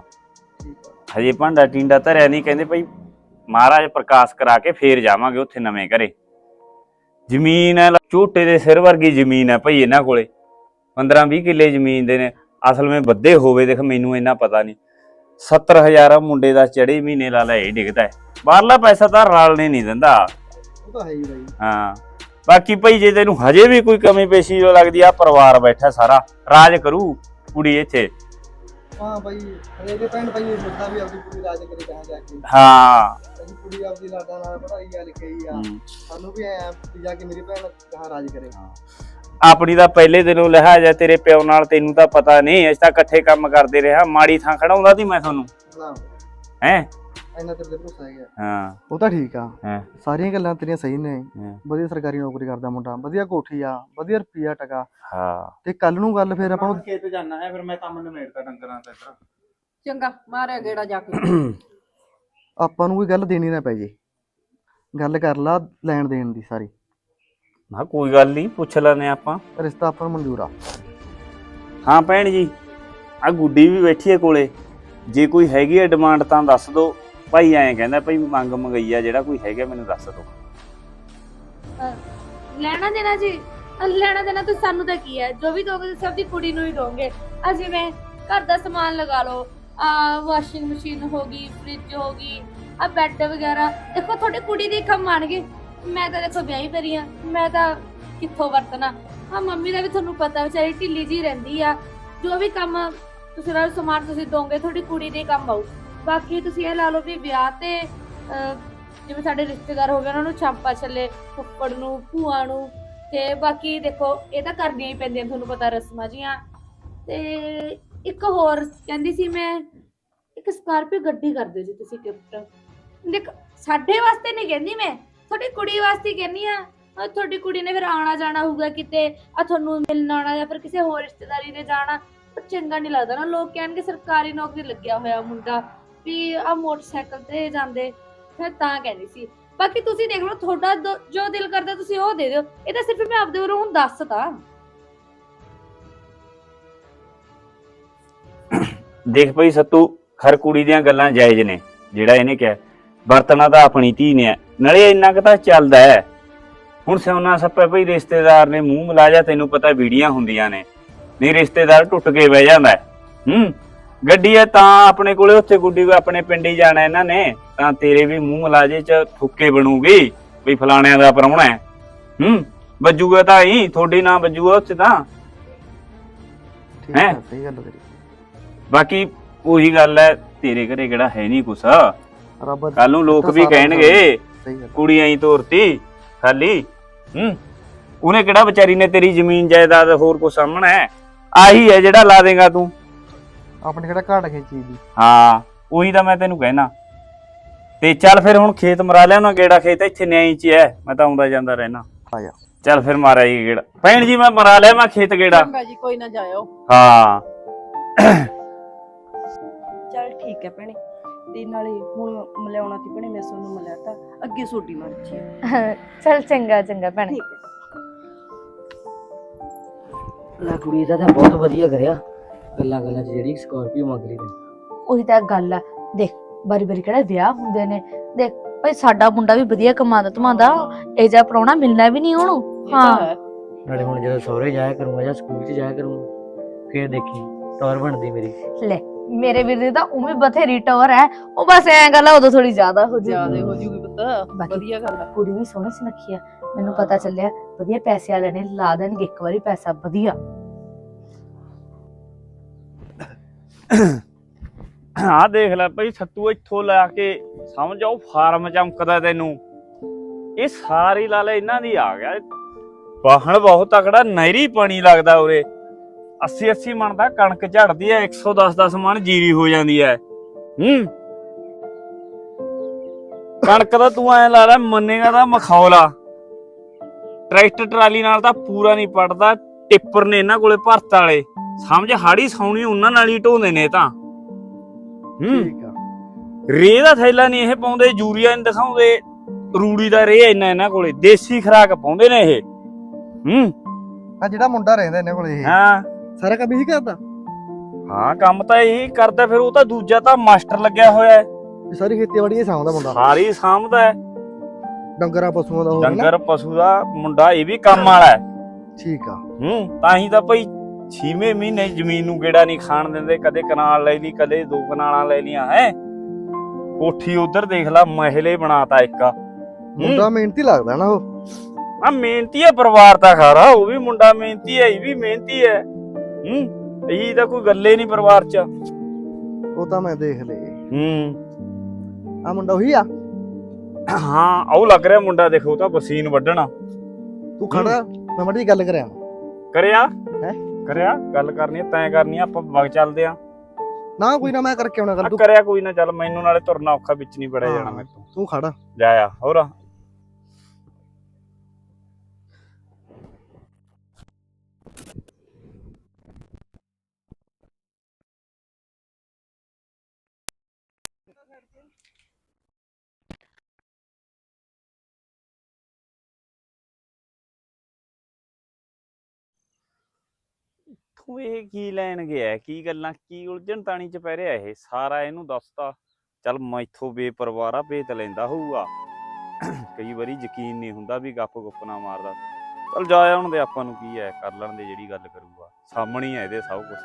ਠੀਕ ਹੈ ਹਜੇ ਭਾਂਡਾ ਟਿੰਡਾ ਧਰਿਆ ਨਹੀਂ ਕਹਿੰਦੇ ਭਾਈ ਮਹਾਰਾਜ ਪ੍ਰਕਾਸ਼ ਕਰਾ ਕੇ ਫੇਰ ਜਾਵਾਂਗੇ ਉੱਥੇ ਨਵੇਂ ਘਰੇ। ਜ਼ਮੀਨ ਹੈ ਝੋਟੇ ਦੇ ਸਿਰ ਵਰਗੀ ਜ਼ਮੀਨ ਹੈ ਭਾਈ ਇਹਨਾਂ ਕੋਲੇ। 15 20 ਕਿੱਲੇ ਜ਼ਮੀਨ ਦੇ ਨੇ। ਅਸਲ ਵਿੱਚ ਵੱਧੇ ਹੋਵੇ ਦੇਖ ਮੈਨੂੰ ਇੰਨਾ ਪਤਾ ਨਹੀਂ 70000 ਮੁੰਡੇ ਦਾ ਚੜੇ ਮਹੀਨੇ ਲਾ ਲੈ ਇਹ ਡਿੱਗਦਾ ਹੈ ਬਾਹਰਲਾ ਪੈਸਾ ਤਾਂ ਰਲਣੇ ਨਹੀਂ ਦਿੰਦਾ। ਉਹ ਤਾਂ ਹੈ ਹੀ ਬਾਈ। ਹਾਂ। ਬਾਕੀ ਭਾਈ ਜੇ ਤੈਨੂੰ ਹਜੇ ਵੀ ਕੋਈ ਕਮੀ ਪੇਸ਼ੀ ਜੋ ਲੱਗਦੀ ਆ ਪਰਿਵਾਰ ਬੈਠਾ ਸਾਰਾ ਰਾਜ ਕਰੂ ਕੁੜੀ ਇੱਥੇ। ਹਾਂ ਬਾਈ ਹਰੇਕ ਭੈਣ ਭਾਈ ਇਹ ਸੋਚਦਾ ਵੀ ਆਪਦੀ ਪੂਰੀ ਰਾਜ ਕਰੇ ਕਹਾਂ ਜਾ ਕੇ। ਹਾਂ। ਅਸੀਂ ਕੁੜੀ ਆਪਦੀ ਲਾਡਾ ਨਾਲ ਪੜਾਈ ਆ ਲਿਖਈ ਆ। ਹਮ। ਸਾਨੂੰ ਵੀ ਐ ਜਾ ਕੇ ਮੇਰੀ ਭੈਣ ਕਹਾਂ ਰਾਜ ਕਰੇ। ਆਪਣੀ ਤਾਂ ਪਹਿਲੇ ਦਿਨੋਂ ਲਿਹਾਜ਼ ਹੈ ਤੇਰੇ ਪਿਓ ਨਾਲ ਤੈਨੂੰ ਤਾਂ ਪਤਾ ਨਹੀਂ ਅਸੀਂ ਤਾਂ ਇਕੱਠੇ ਕੰਮ ਕਰਦੇ ਰਿਹਾ ਮਾੜੀ ਥਾਂ ਖੜਾਉਂਦਾ ਸੀ ਮੈਂ ਤੁਹਾਨੂੰ। ਹਾਂ। ਹੈ? ਇੰਨਾ ਤੇਰੇ ਤੇ ਭਰੋਸਾ ਹੈਗਾ। ਹਾਂ। ਉਹ ਤਾਂ ਠੀਕ ਆ। ਹਾਂ। ਸਾਰੀਆਂ ਗੱਲਾਂ ਤੇਰੀਆਂ ਸਹੀ ਨੇ। ਹਾਂ। ਵਧੀਆ ਸਰਕਾਰੀ ਨੌਕਰੀ ਕਰਦਾ ਮੁੰਡਾ। ਵਧੀਆ ਕੋਠੀ ਆ ਵਧੀਆ ਰੁਪਿਆ ਟਕਾ। ਹਾਂ। ਤੇ ਕੱਲ ਨੂੰ ਗੱਲ ਫਿਰ ਆਪਾਂ ਨੂੰ ਖੇਤ ਜਾਣਾ ਹੈ ਫਿਰ ਮੈਂ ਕੰਮ ਨਿਮੇੜਦਾ ਡੰਗਰਾਂ ਤੇ ਇੱਧਰ। ਚੰਗਾ ਮਾਰਿਆ ਗੇੜਾ ਜਾ ਕੇ। [clears throat] ਆਪਾਂ ਨੂੰ ਕੋਈ ਗੱਲ ਦੇਣੀ ਨਾ ਪੈ ਜੇ। ਗੱਲ ਕਰ ਲਾ ਲੈਣ ਦੇਣ ਦੀ ਸਾਰੀ। ਮੈਂ ਕਿਹਾ ਕੋਈ ਗੱਲ ਨਹੀਂ ਪੁੱਛ ਲੈਨੇ ਆਪਾਂ। ਰਿਸ਼ਤਾ ਆਪਾਂ ਨੂੰ ਮਨਜ਼ੂਰ ਆ। ਹਾਂ ਭੈਣ ਜੀ ਆ ਗੁੱਡੀ ਵੀ ਬੈਠੀ ਹੈ ਕੋਲੇ। ਜੇ ਕੋਈ ਹੈਗੀ ਹੈ ਡਿਮਾਂਡ ਤਾਂ ਦੱਸ ਦਿਓ। ਭਾਈ ਐਂ ਕਹਿੰਦਾ ਭਾਈ ਮੰਗ ਮੰਗਈ ਜਿਹੜਾ ਕੋਈ ਹੈਗਾ ਮੈਨੂੰ ਦੱਸ ਦਿਓ ਲੈਣਾ ਦੇਣਾ ਜੀ, ਅਹ, ਲੈਣਾ ਦੇਣਾ ਤਾਂ ਸਾਨੂੰ ਤਾਂ ਕੀ ਹੈ? ਜੋ ਵੀ ਦੋਗੇ ਤੁਸੀਂ ਆਪਣੀ ਕੁੜੀ ਨੂੰ ਹੀ ਦੋਗੇ ਆ ਜਿਵੇਂ ਘਰ ਦਾ ਸਮਾਨ ਲਗਾ ਲਓ ਆ ਵਾਸ਼ਿੰਗ ਮਸ਼ੀਨ ਹੋ ਗਈ ਫ੍ਰਿਜ ਹੋ ਗਈ ਆ ਬੈੱਡ ਵਗੈਰਾ। ਦੇਖੋ, ਤੁਹਾਡੀ ਕੁੜੀ ਦੇ ਕੰਮ ਆਣਗੇ ਮੈਂ ਤਾਂ ਦੇਖੋ ਵਿਆਹੀ ਪਰੀ ਆ। ਮੈਂ ਤਾਂ ਕਿੱਥੋਂ ਵਰਤਣਾ? ਆ ਮੰਮੀ ਦਾ ਵੀ ਤੁਹਾਨੂੰ ਪਤਾ, ਵਿਚਾਰੀ ਢਿੱਲੀ ਜੀ ਰਹਿੰਦੀ ਆ। ਜੋ ਵੀ ਕੰਮ ਤੁਸੀਂ ਨਾਲ ਸਮਾਨ ਤੁਸੀਂ ਦੋਗੇ, ਤੁਹਾਡੀ ਕੁੜੀ ਦੇ ਕੰਮ ਆਊ। ਬਾਕੀ ਤੁਸੀਂ ਇਹ ਲਾ ਲਓ ਵੀ ਵਿਆਹ ਤੇ ਅਹ, ਜਿਵੇਂ ਸਾਡੇ ਰਿਸ਼ਤੇਦਾਰ ਹੋ ਗਏ ਉਹਨਾਂ ਨੂੰ ਛਾਪਾ ਛੱਲੇ ਫੁੱਫੜ ਨੂੰ ਭੂਆ ਨੂੰ ਤੇ ਬਾਕੀ ਦੇਖੋ ਇਹ ਤਾਂ ਕਰਨੀਆਂ ਹੀ ਪੈਂਦੀਆਂ ਤੁਹਾਨੂੰ ਪਤਾ ਰਸਮਾਂ ਜੀਆਂ। ਤੇ ਇੱਕ ਹੋਰ ਕਹਿੰਦੀ ਸੀ ਮੈਂ ਇੱਕ ਸਕਾਰਪੀਓ ਗੱਡੀ ਕਰ ਦਿਓ ਜੀ ਤੁਸੀਂ ਗਿਫਟ। ਦੇਖ ਸਾਡੇ ਵਾਸਤੇ ਨਹੀਂ ਕਹਿੰਦੀ ਮੈਂ ਤੁਹਾਡੀ ਕੁੜੀ ਵਾਸਤੇ ਹੀ ਕਹਿੰਦੀ ਆ। ਤੁਹਾਡੀ ਕੁੜੀ ਨੇ ਫਿਰ ਆਣਾ ਜਾਣਾ ਹੋਊਗਾ ਕਿਤੇ ਆ ਤੁਹਾਨੂੰ ਮਿਲਣਾ ਆਉਣਾ ਜਾਂ ਫਿਰ ਕਿਸੇ ਹੋਰ ਰਿਸ਼ਤੇਦਾਰੀ ਨੇ ਜਾਣਾ ਚੰਗਾ ਨਹੀਂ ਲੱਗਦਾ ਨਾ। ਲੋਕ ਕਹਿਣਗੇ ਸਰਕਾਰੀ ਨੌਕਰੀ ਲੱਗਿਆ ਹੋਇਆ ਮੁੰਡਾ। ਵੀ ਆ ਮੋਟਰਸਾਈਕਲ ਤੇ ਜਾਂਦੇ, ਫਿਰ ਤਾਂ ਕਹਿੰਦੀ ਸੀ। ਬਾਕੀ ਤੁਸੀਂ ਦੇਖ ਲਓ, ਤੁਹਾਡਾ ਦੋ- ਜੋ ਦਿਲ ਕਰਦਾ ਤੁਸੀਂ ਉਹ ਦੇ ਦਿਓ। ਇਹ ਤਾਂ ਸਿਰਫ ਮੈਂ ਆਪਦੇ ਵੱਲੋਂ ਹੁਣ ਦੇਖ ਭਾਈ ਸੱਤੂ, ਹਰ ਕੁੜੀ ਦੀਆਂ ਗੱਲਾਂ ਜਾਇਜ਼ ਨੇ, ਜਿਹੜਾ ਇਹਨੇ ਕਿਹਾ। ਵਰਤਣਾ ਤਾਂ ਆਪਣੀ ਧੀ ਨੇ ਹੈ। ਨਾਲੇ ਇੰਨਾ ਕੁ ਤਾਂ ਚੱਲਦਾ ਹੈ। ਹੁਣ ਸਿਉਣਾ ਸੱਪੇ ਭਈ, ਰਿਸ਼ਤੇਦਾਰ ਨੇ ਮੂੰਹ ਮਿਲਾ ਜਾ, ਤੈਨੂੰ ਪਤਾ ਵੀੜੀਆਂ ਹੁੰਦੀਆਂ ਨੇ। ਨਹੀਂ, ਰਿਸ਼ਤੇਦਾਰ ਟੁੱਟ ਕੇ ਬਹਿ ਜਾਂਦਾ ਹੈ। ਹੂੰ ਗੱਡੀ ਹੈ ਤਾਂ ਆਪਣੇ ਕੋਲੇ ਉੱਥੇ ਗੁੱਡੀ ਕੋ ਆਪਣੇ ਪਿੰਡ ਹੀ ਜਾਣਾ ਇਹਨਾਂ ਨੇ ਤਾਂ ਤੇਰੇ ਵੀ ਮੂੰਹ ਮਿਲਾਜੇ ਚ ਥੁੱਕੇ ਬਣੂਗੀ ਵੀ ਫਲਾਣਿਆਂ ਦਾ ਪ੍ਰਾਹੁਣਾ ਹੈ। ਹੂੰ ਵੱਜੂਗਾ ਤਾਂ ਹੀ ਤੁਹਾਡੀ ਨਾ ਵੱਜੂਗਾ ਉੱਥੇ ਤਾਂ। ਠੀਕ ਹੈਂ? ਆ ਸਹੀ ਗੱਲ ਆ ਤੇਰੀ। ਬਾਕੀ ਉਹੀ ਗੱਲ ਹੈ ਤੇਰੇ ਘਰੇ ਕਿਹੜਾ ਹੈ ਨਹੀਂ ਕੁਛ। ਰੱਬ ਕੱਲ ਨੂੰ ਲੋਕ ਵੀ ਕਹਿਣਗੇ। ਕੁੜੀਆਂ ਹੀ ਤੋਰਤੀ ਖਾਲੀ। ਹੂੰ ਉਹਨੇ ਕਿਹੜਾ ਵਿਚਾਰੀ ਨੇ ਤੇਰੀ ਜ਼ਮੀਨ ਜਾਇਦਾਦ ਹੋਰ ਕੋ ਸਾਹਮਣਾ ਹੈ? ਆਹੀ ਹੈ ਜਿਹੜਾ ਲਾ ਦੇਗਾ ਤੂੰ। ਆਪਣੇ ਕਿਹੜਾ ਘਾਟ ਖੇ ਚੀਜ਼ ਦੀ? ਹਾਂ ਉਹੀ ਤਾਂ ਮੈਂ ਤੈਨੂੰ ਕਹਿਣਾ। ਤੇ ਚੱਲ ਫਿਰ ਹੁਣ ਖੇਤ ਮਰਾ ਲਿਆ ਨਾ ਗੇੜਾ ਖੇਤ ਇੱਥੇ ਨਿਆਈ ਚ ਹੈ ਮੈਂ ਤਾਂ ਆਉਂਦਾ ਜਾਂਦਾ ਰਹਿਣਾ। ਆ ਜਾ। ਚੱਲ ਫਿਰ ਮਾਰਾ ਜੀ ਗੇੜਾ। ਭੈਣ ਜੀ ਮੈਂ ਮਰਾ ਲਿਆ ਮੈਂ ਖੇਤ ਗੇੜਾ। ਚੰਗਾ ਜੀ ਕੋਈ ਨਾ ਜਾਇਓ। ਹਾਂ। ਚੱਲ ਠੀਕ ਹੈ ਭੈਣੇ। ਤੇ ਨਾਲੇ ਹੁਣ ਮਿਲਾਉਣਾ ਤੀ ਭੈਣੇ ਮੈਂ ਤੁਹਾਨੂੰ ਮਿਲਿਆ ਤਾਂ ਅੱਗੇ ਤੁਹਾਡੀ ਮਰਜ਼ੀ ਹੈ। [laughs] ਚਲ ਚੰਗਾ ਚੰਗਾ ਭੈਣੇ। ਠੀਕ ਹੈ। ਲੈ ਕੁੜੀ ਦਾ ਤਾਂ ਬਹੁਤ ਵਧੀਆ ਕਰਿਆ। ਗੱਲਾਂ ਗੱਲਾਂ 'ਚ ਜਿਹੜੀ ਸਕਾਰਪੀਓ ਮੰਗ ਲਈ ਤੇ ਉਹੀ ਤਾਂ ਗੱਲ ਆ। ਦੇਖ ਬਾਰੀ ਬਾਰੀ ਕਿਹੜਾ ਵਿਆਹ ਹੁੰਦੇ ਨੇ। ਦੇਖ ਭਾਈ ਸਾਡਾ ਮੁੰਡਾ ਵੀ ਵਧੀਆ ਕਮਾਉਂਦਾ ਧਮਾਉਂਦਾ ਇਹ ਜਿਹਾ ਪ੍ਰਾਹੁਣਾ ਮਿਲਣਾ ਵੀ ਨਹੀਂ ਉਹਨੂੰ। ਹਾਂ। ਨਾਲੇ ਹੁਣ ਜਦੋਂ ਸਹੁਰੇ ਜਾਇਆ ਕਰੂੰਗਾ ਜਾਂ ਸਕੂਲ 'ਚ ਜਾਇਆ ਕਰੂੰਗਾ ਫੇਰ ਦੇਖੀ ਟੌਰ ਬਣਦੀ ਮੇਰੀ। ਲੈ ਮੇਰੇ ਵੀਰ ਦੀ ਤਾਂ ਉਵੇਂ ਬਥੇਰੀ ਟੌਰ ਹੈ ਉਹ ਬਸ ਐਂ ਗੱਲ ਆ ਉਦੋਂ ਥੋੜੀ ਜ਼ਿਆਦਾ ਹੋ ਜਿਆਦੇ ਜਾਂਦੀ ਹੋ ਜੂਗੀ ਪੁੱਤ। ਬਾਕੀ- ਵਧੀਆ ਗੱਲ ਆ। ਕੁੜੀ ਵੀ ਸੋਹਣੀ ਸੁਨੱਖੀ ਆ। ਮੈਨੂੰ ਪਤਾ ਚੱਲਿਆ ਵਧੀਆ ਪੈਸੇ ਵਾਲੇ ਨੇ ਲਾ ਦੇਣਗੇ ਇੱਕ ਵਾਰੀ ਪੈਸਾ ਵਧੀਆ। ਆਹ ਦੇਖ ਲੈ ਭਾਈ ਸੱਤੂ ਇੱਥੋਂ ਲਾ ਕੇ ਸਮਝ ਆਓ ਫਾਰਮ ਚਮਕਦਾ ਤੈਨੂੰ। ਇਹ ਸਾਰੀ ਲਾਲੇ ਇਹਨਾਂ ਦੀ ਆ ਗਿਆ। ਵਾਹਣ ਬਹੁਤ ਤਕੜਾ, ਨਹਿਰੀ ਪਾਣੀ ਲੱਗਦਾ ਉਰੇ। 80 80 ਮਣ ਦਾ ਕਣਕ ਝੜਦੀ ਐ 110 10 ਮਣ ਜੀਰੀ ਹੋ ਜਾਂਦੀ ਐ। ਹੂੰ। ਕਣਕ ਦਾ ਤੂੰ ਐ ਲਾ ਲੈ ਮੰਨੇਗਾ ਤਾਂ ਮਖੌਲਾ। ਟਰੈਕਟਰ ਟਰਾਲੀ ਨਾਲ ਤਾਂ ਪੂਰਾ ਨਹੀਂ ਪੜਦਾ, ਟਿੱਪਰ ਨੇ ਇਹਨਾਂ ਕੋਲੇ ਭਰਤ ਵਾਲੇ। ਸਮਝ ਹਾੜੀ ਸੌਣੀ ਉਹਨਾਂ ਨਾਲ ਹੀ ਢੋਂਦੇ ਨੇ ਤਾਂ। ਹੂੰ। ਠੀਕ ਆ। ਦਾ ਥੈਲਾ ਨਹੀਂ ਇਹ ਪਾਉਂਦੇ ਯੂਰੀਆ ਨਹੀਂ ਦਿਖਾਉਂਦੇ ਰੂੜੀ ਦਾ ਰੇ ਇੰਨਾ ਇਹਨਾਂ ਕੋਲੇ ਦੇਸੀ ਖਰਾਕ ਪਾਉਂਦੇ ਨੇ ਇਹ। ਹੂੰ। ਆ ਜਿਹੜਾ ਮੁੰਡਾ ਰਹਿੰਦਾ ਇਹਨਾਂ ਕੋਲ ਇਹ। ਹਾਂ। ਸਾਰਾ ਕੰਮ ਇਹੀ ਕਰਦਾ? ਹਾਂ ਕੰਮ ਤਾਂ ਇਹੀ ਕਰਦਾ ਫਿਰ ਉਹ ਤਾਂ ਦੂਜਾ ਤਾਂ ਮਾਸਟਰ ਲੱਗਿਆ ਹੋਇਆ ਹੈ। ਇਹ ਸਾਰੀ ਖੇਤੀਬਾੜੀ ਇਹ ਸਾਂਭਦਾ ਮੁੰਡਾ। ਸਾਰੀ ਸਾਂਭਦਾ ਹੈ। ਡੰਗਰਾਂ ਪਸ਼ੂਆਂ ਦਾ ਨਾ। ਡੰਗਰ ਪਸ਼ੂ ਦਾ ਮੁੰਡਾ ਇਹ ਵੀ ਕੰਮ ਵਾਲਾ ਹੈ। ਠੀਕ ਆ। ਹੂੰ ਤਾਂ ਹੀ ਤਾਂ ਭਾਈ 6ਵੇਂ ਮਹੀਨੇ ਜ਼ਮੀਨ ਨੂੰ ਗੇੜਾ ਨਹੀਂ ਖਾਣ ਦਿੰਦੇ ਕਦੇ ਕਨਾਲ ਲੈ ਲਈ ਕਦੇ ਦੋ ਕਨਾਲਾਂ ਲੈ ਲੀਆਂ ਹੈ? ਕੋਠੀ ਉਧਰ ਦੇਖ ਲਾ ਮਹਿਲੇ ਬਣਾਤਾ ਇੱਕ ਮੁੰਡਾ ਮਿਹਨਤੀ ਲੱਗਦਾ ਨਾ ਉਹ। ਆ ਮਿਹਨਤੀ ਹੈ ਪਰਿਵਾਰ ਦਾ ਖਾਰਾ ਉਹ ਵੀ ਮੁੰਡਾ ਮਿਹਨਤੀ ਹੈ ਇਹ ਵੀ ਮਿਹਨਤੀ ਹੈ ਹੂੰ ਇਹ ਤਾਂ ਕੋਈ ਗੱਲੇ ਨਹੀਂ ਪਰਿਵਾਰ 'ਚ। ਉਹ ਤਾਂ ਮੈਂ ਦੇਖ ਲਏ। ਹੂੰ। ਆ ਮੁੰਡਾ ਉਹੀ ਆ? ਹਾਂ ਉਹ ਲੱਗ ਰਿਹਾ ਮੁੰਡਾ ਦੇਖੋ ਤਾਂ ਬਸੀਨ ਵੱਢਣਾ ਤੂੰ ਖੜਾ ਮੈਂ ਮਾੜੀ ਗੱਲ ਕਰਿਆ ਕਰਿਆ? ਹੈਂ? ਕਰਿਆ ਗੱਲ ਕਰਨੀ ਹੈ ਤੈਂ ਕਰਨੀ ਆ ਆਪਾਂ ਵਗ ਚੱਲਦੇ ਆ। ਨਾ ਕੋਈ ਨਾ ਮੈਂ ਕਰਕੇ ਆਉਣਾ ਗੱਲ ਤੂੰ ਕਰਿਆ ਕੋਈ ਨਾ ਚੱਲ ਮੈਨੂੰ ਨਾਲੇ ਤੁਰਨਾ ਔਖਾ ਵਿੱਚ ਨਹੀਂ ਪੜਿਆ ਜਾਣਾ। ਮੇਰੇ ਤੋਂ। ਤੂੰ ਖੜਾ। ਜਾਇਆ ਹੋਰ ਉਹ ਇਹ ਕੀ ਲੈਣ ਗਿਆ? ਕੀ ਗੱਲਾਂ ਕੀ ਉਲਝਣ ਤਾਣੀ ਚ ਪੈ ਰਿਹਾ ਇਹ? ਸਾਰਾ ਇਹਨੂੰ ਦੱਸਤਾ। ਚੱਲ ਮੈਥੋਂ ਬੇਪਰਵਾਹ ਆ ਭੇਤ ਲੈਂਦਾ ਹੋਊਗਾ। ਕਈ ਵਾਰੀ ਯਕੀਨ ਨਹੀਂ ਹੁੰਦਾ ਵੀ ਗੱਪ ਗੁੱਪ ਨਾ ਮਾਰਦਾ। ਚੱਲ ਜਾ ਆਉਣ ਦੇ ਆਪਾਂ ਨੂੰ ਕੀ ਹੈ? ਕਰ ਲੈਣ ਦੇ ਜਿਹੜੀ ਗੱਲ ਕਰੂਗਾ। ਸਾਹਮਣੇ ਹੀ ਇਹਦੇ ਸਭ ਕੁਝ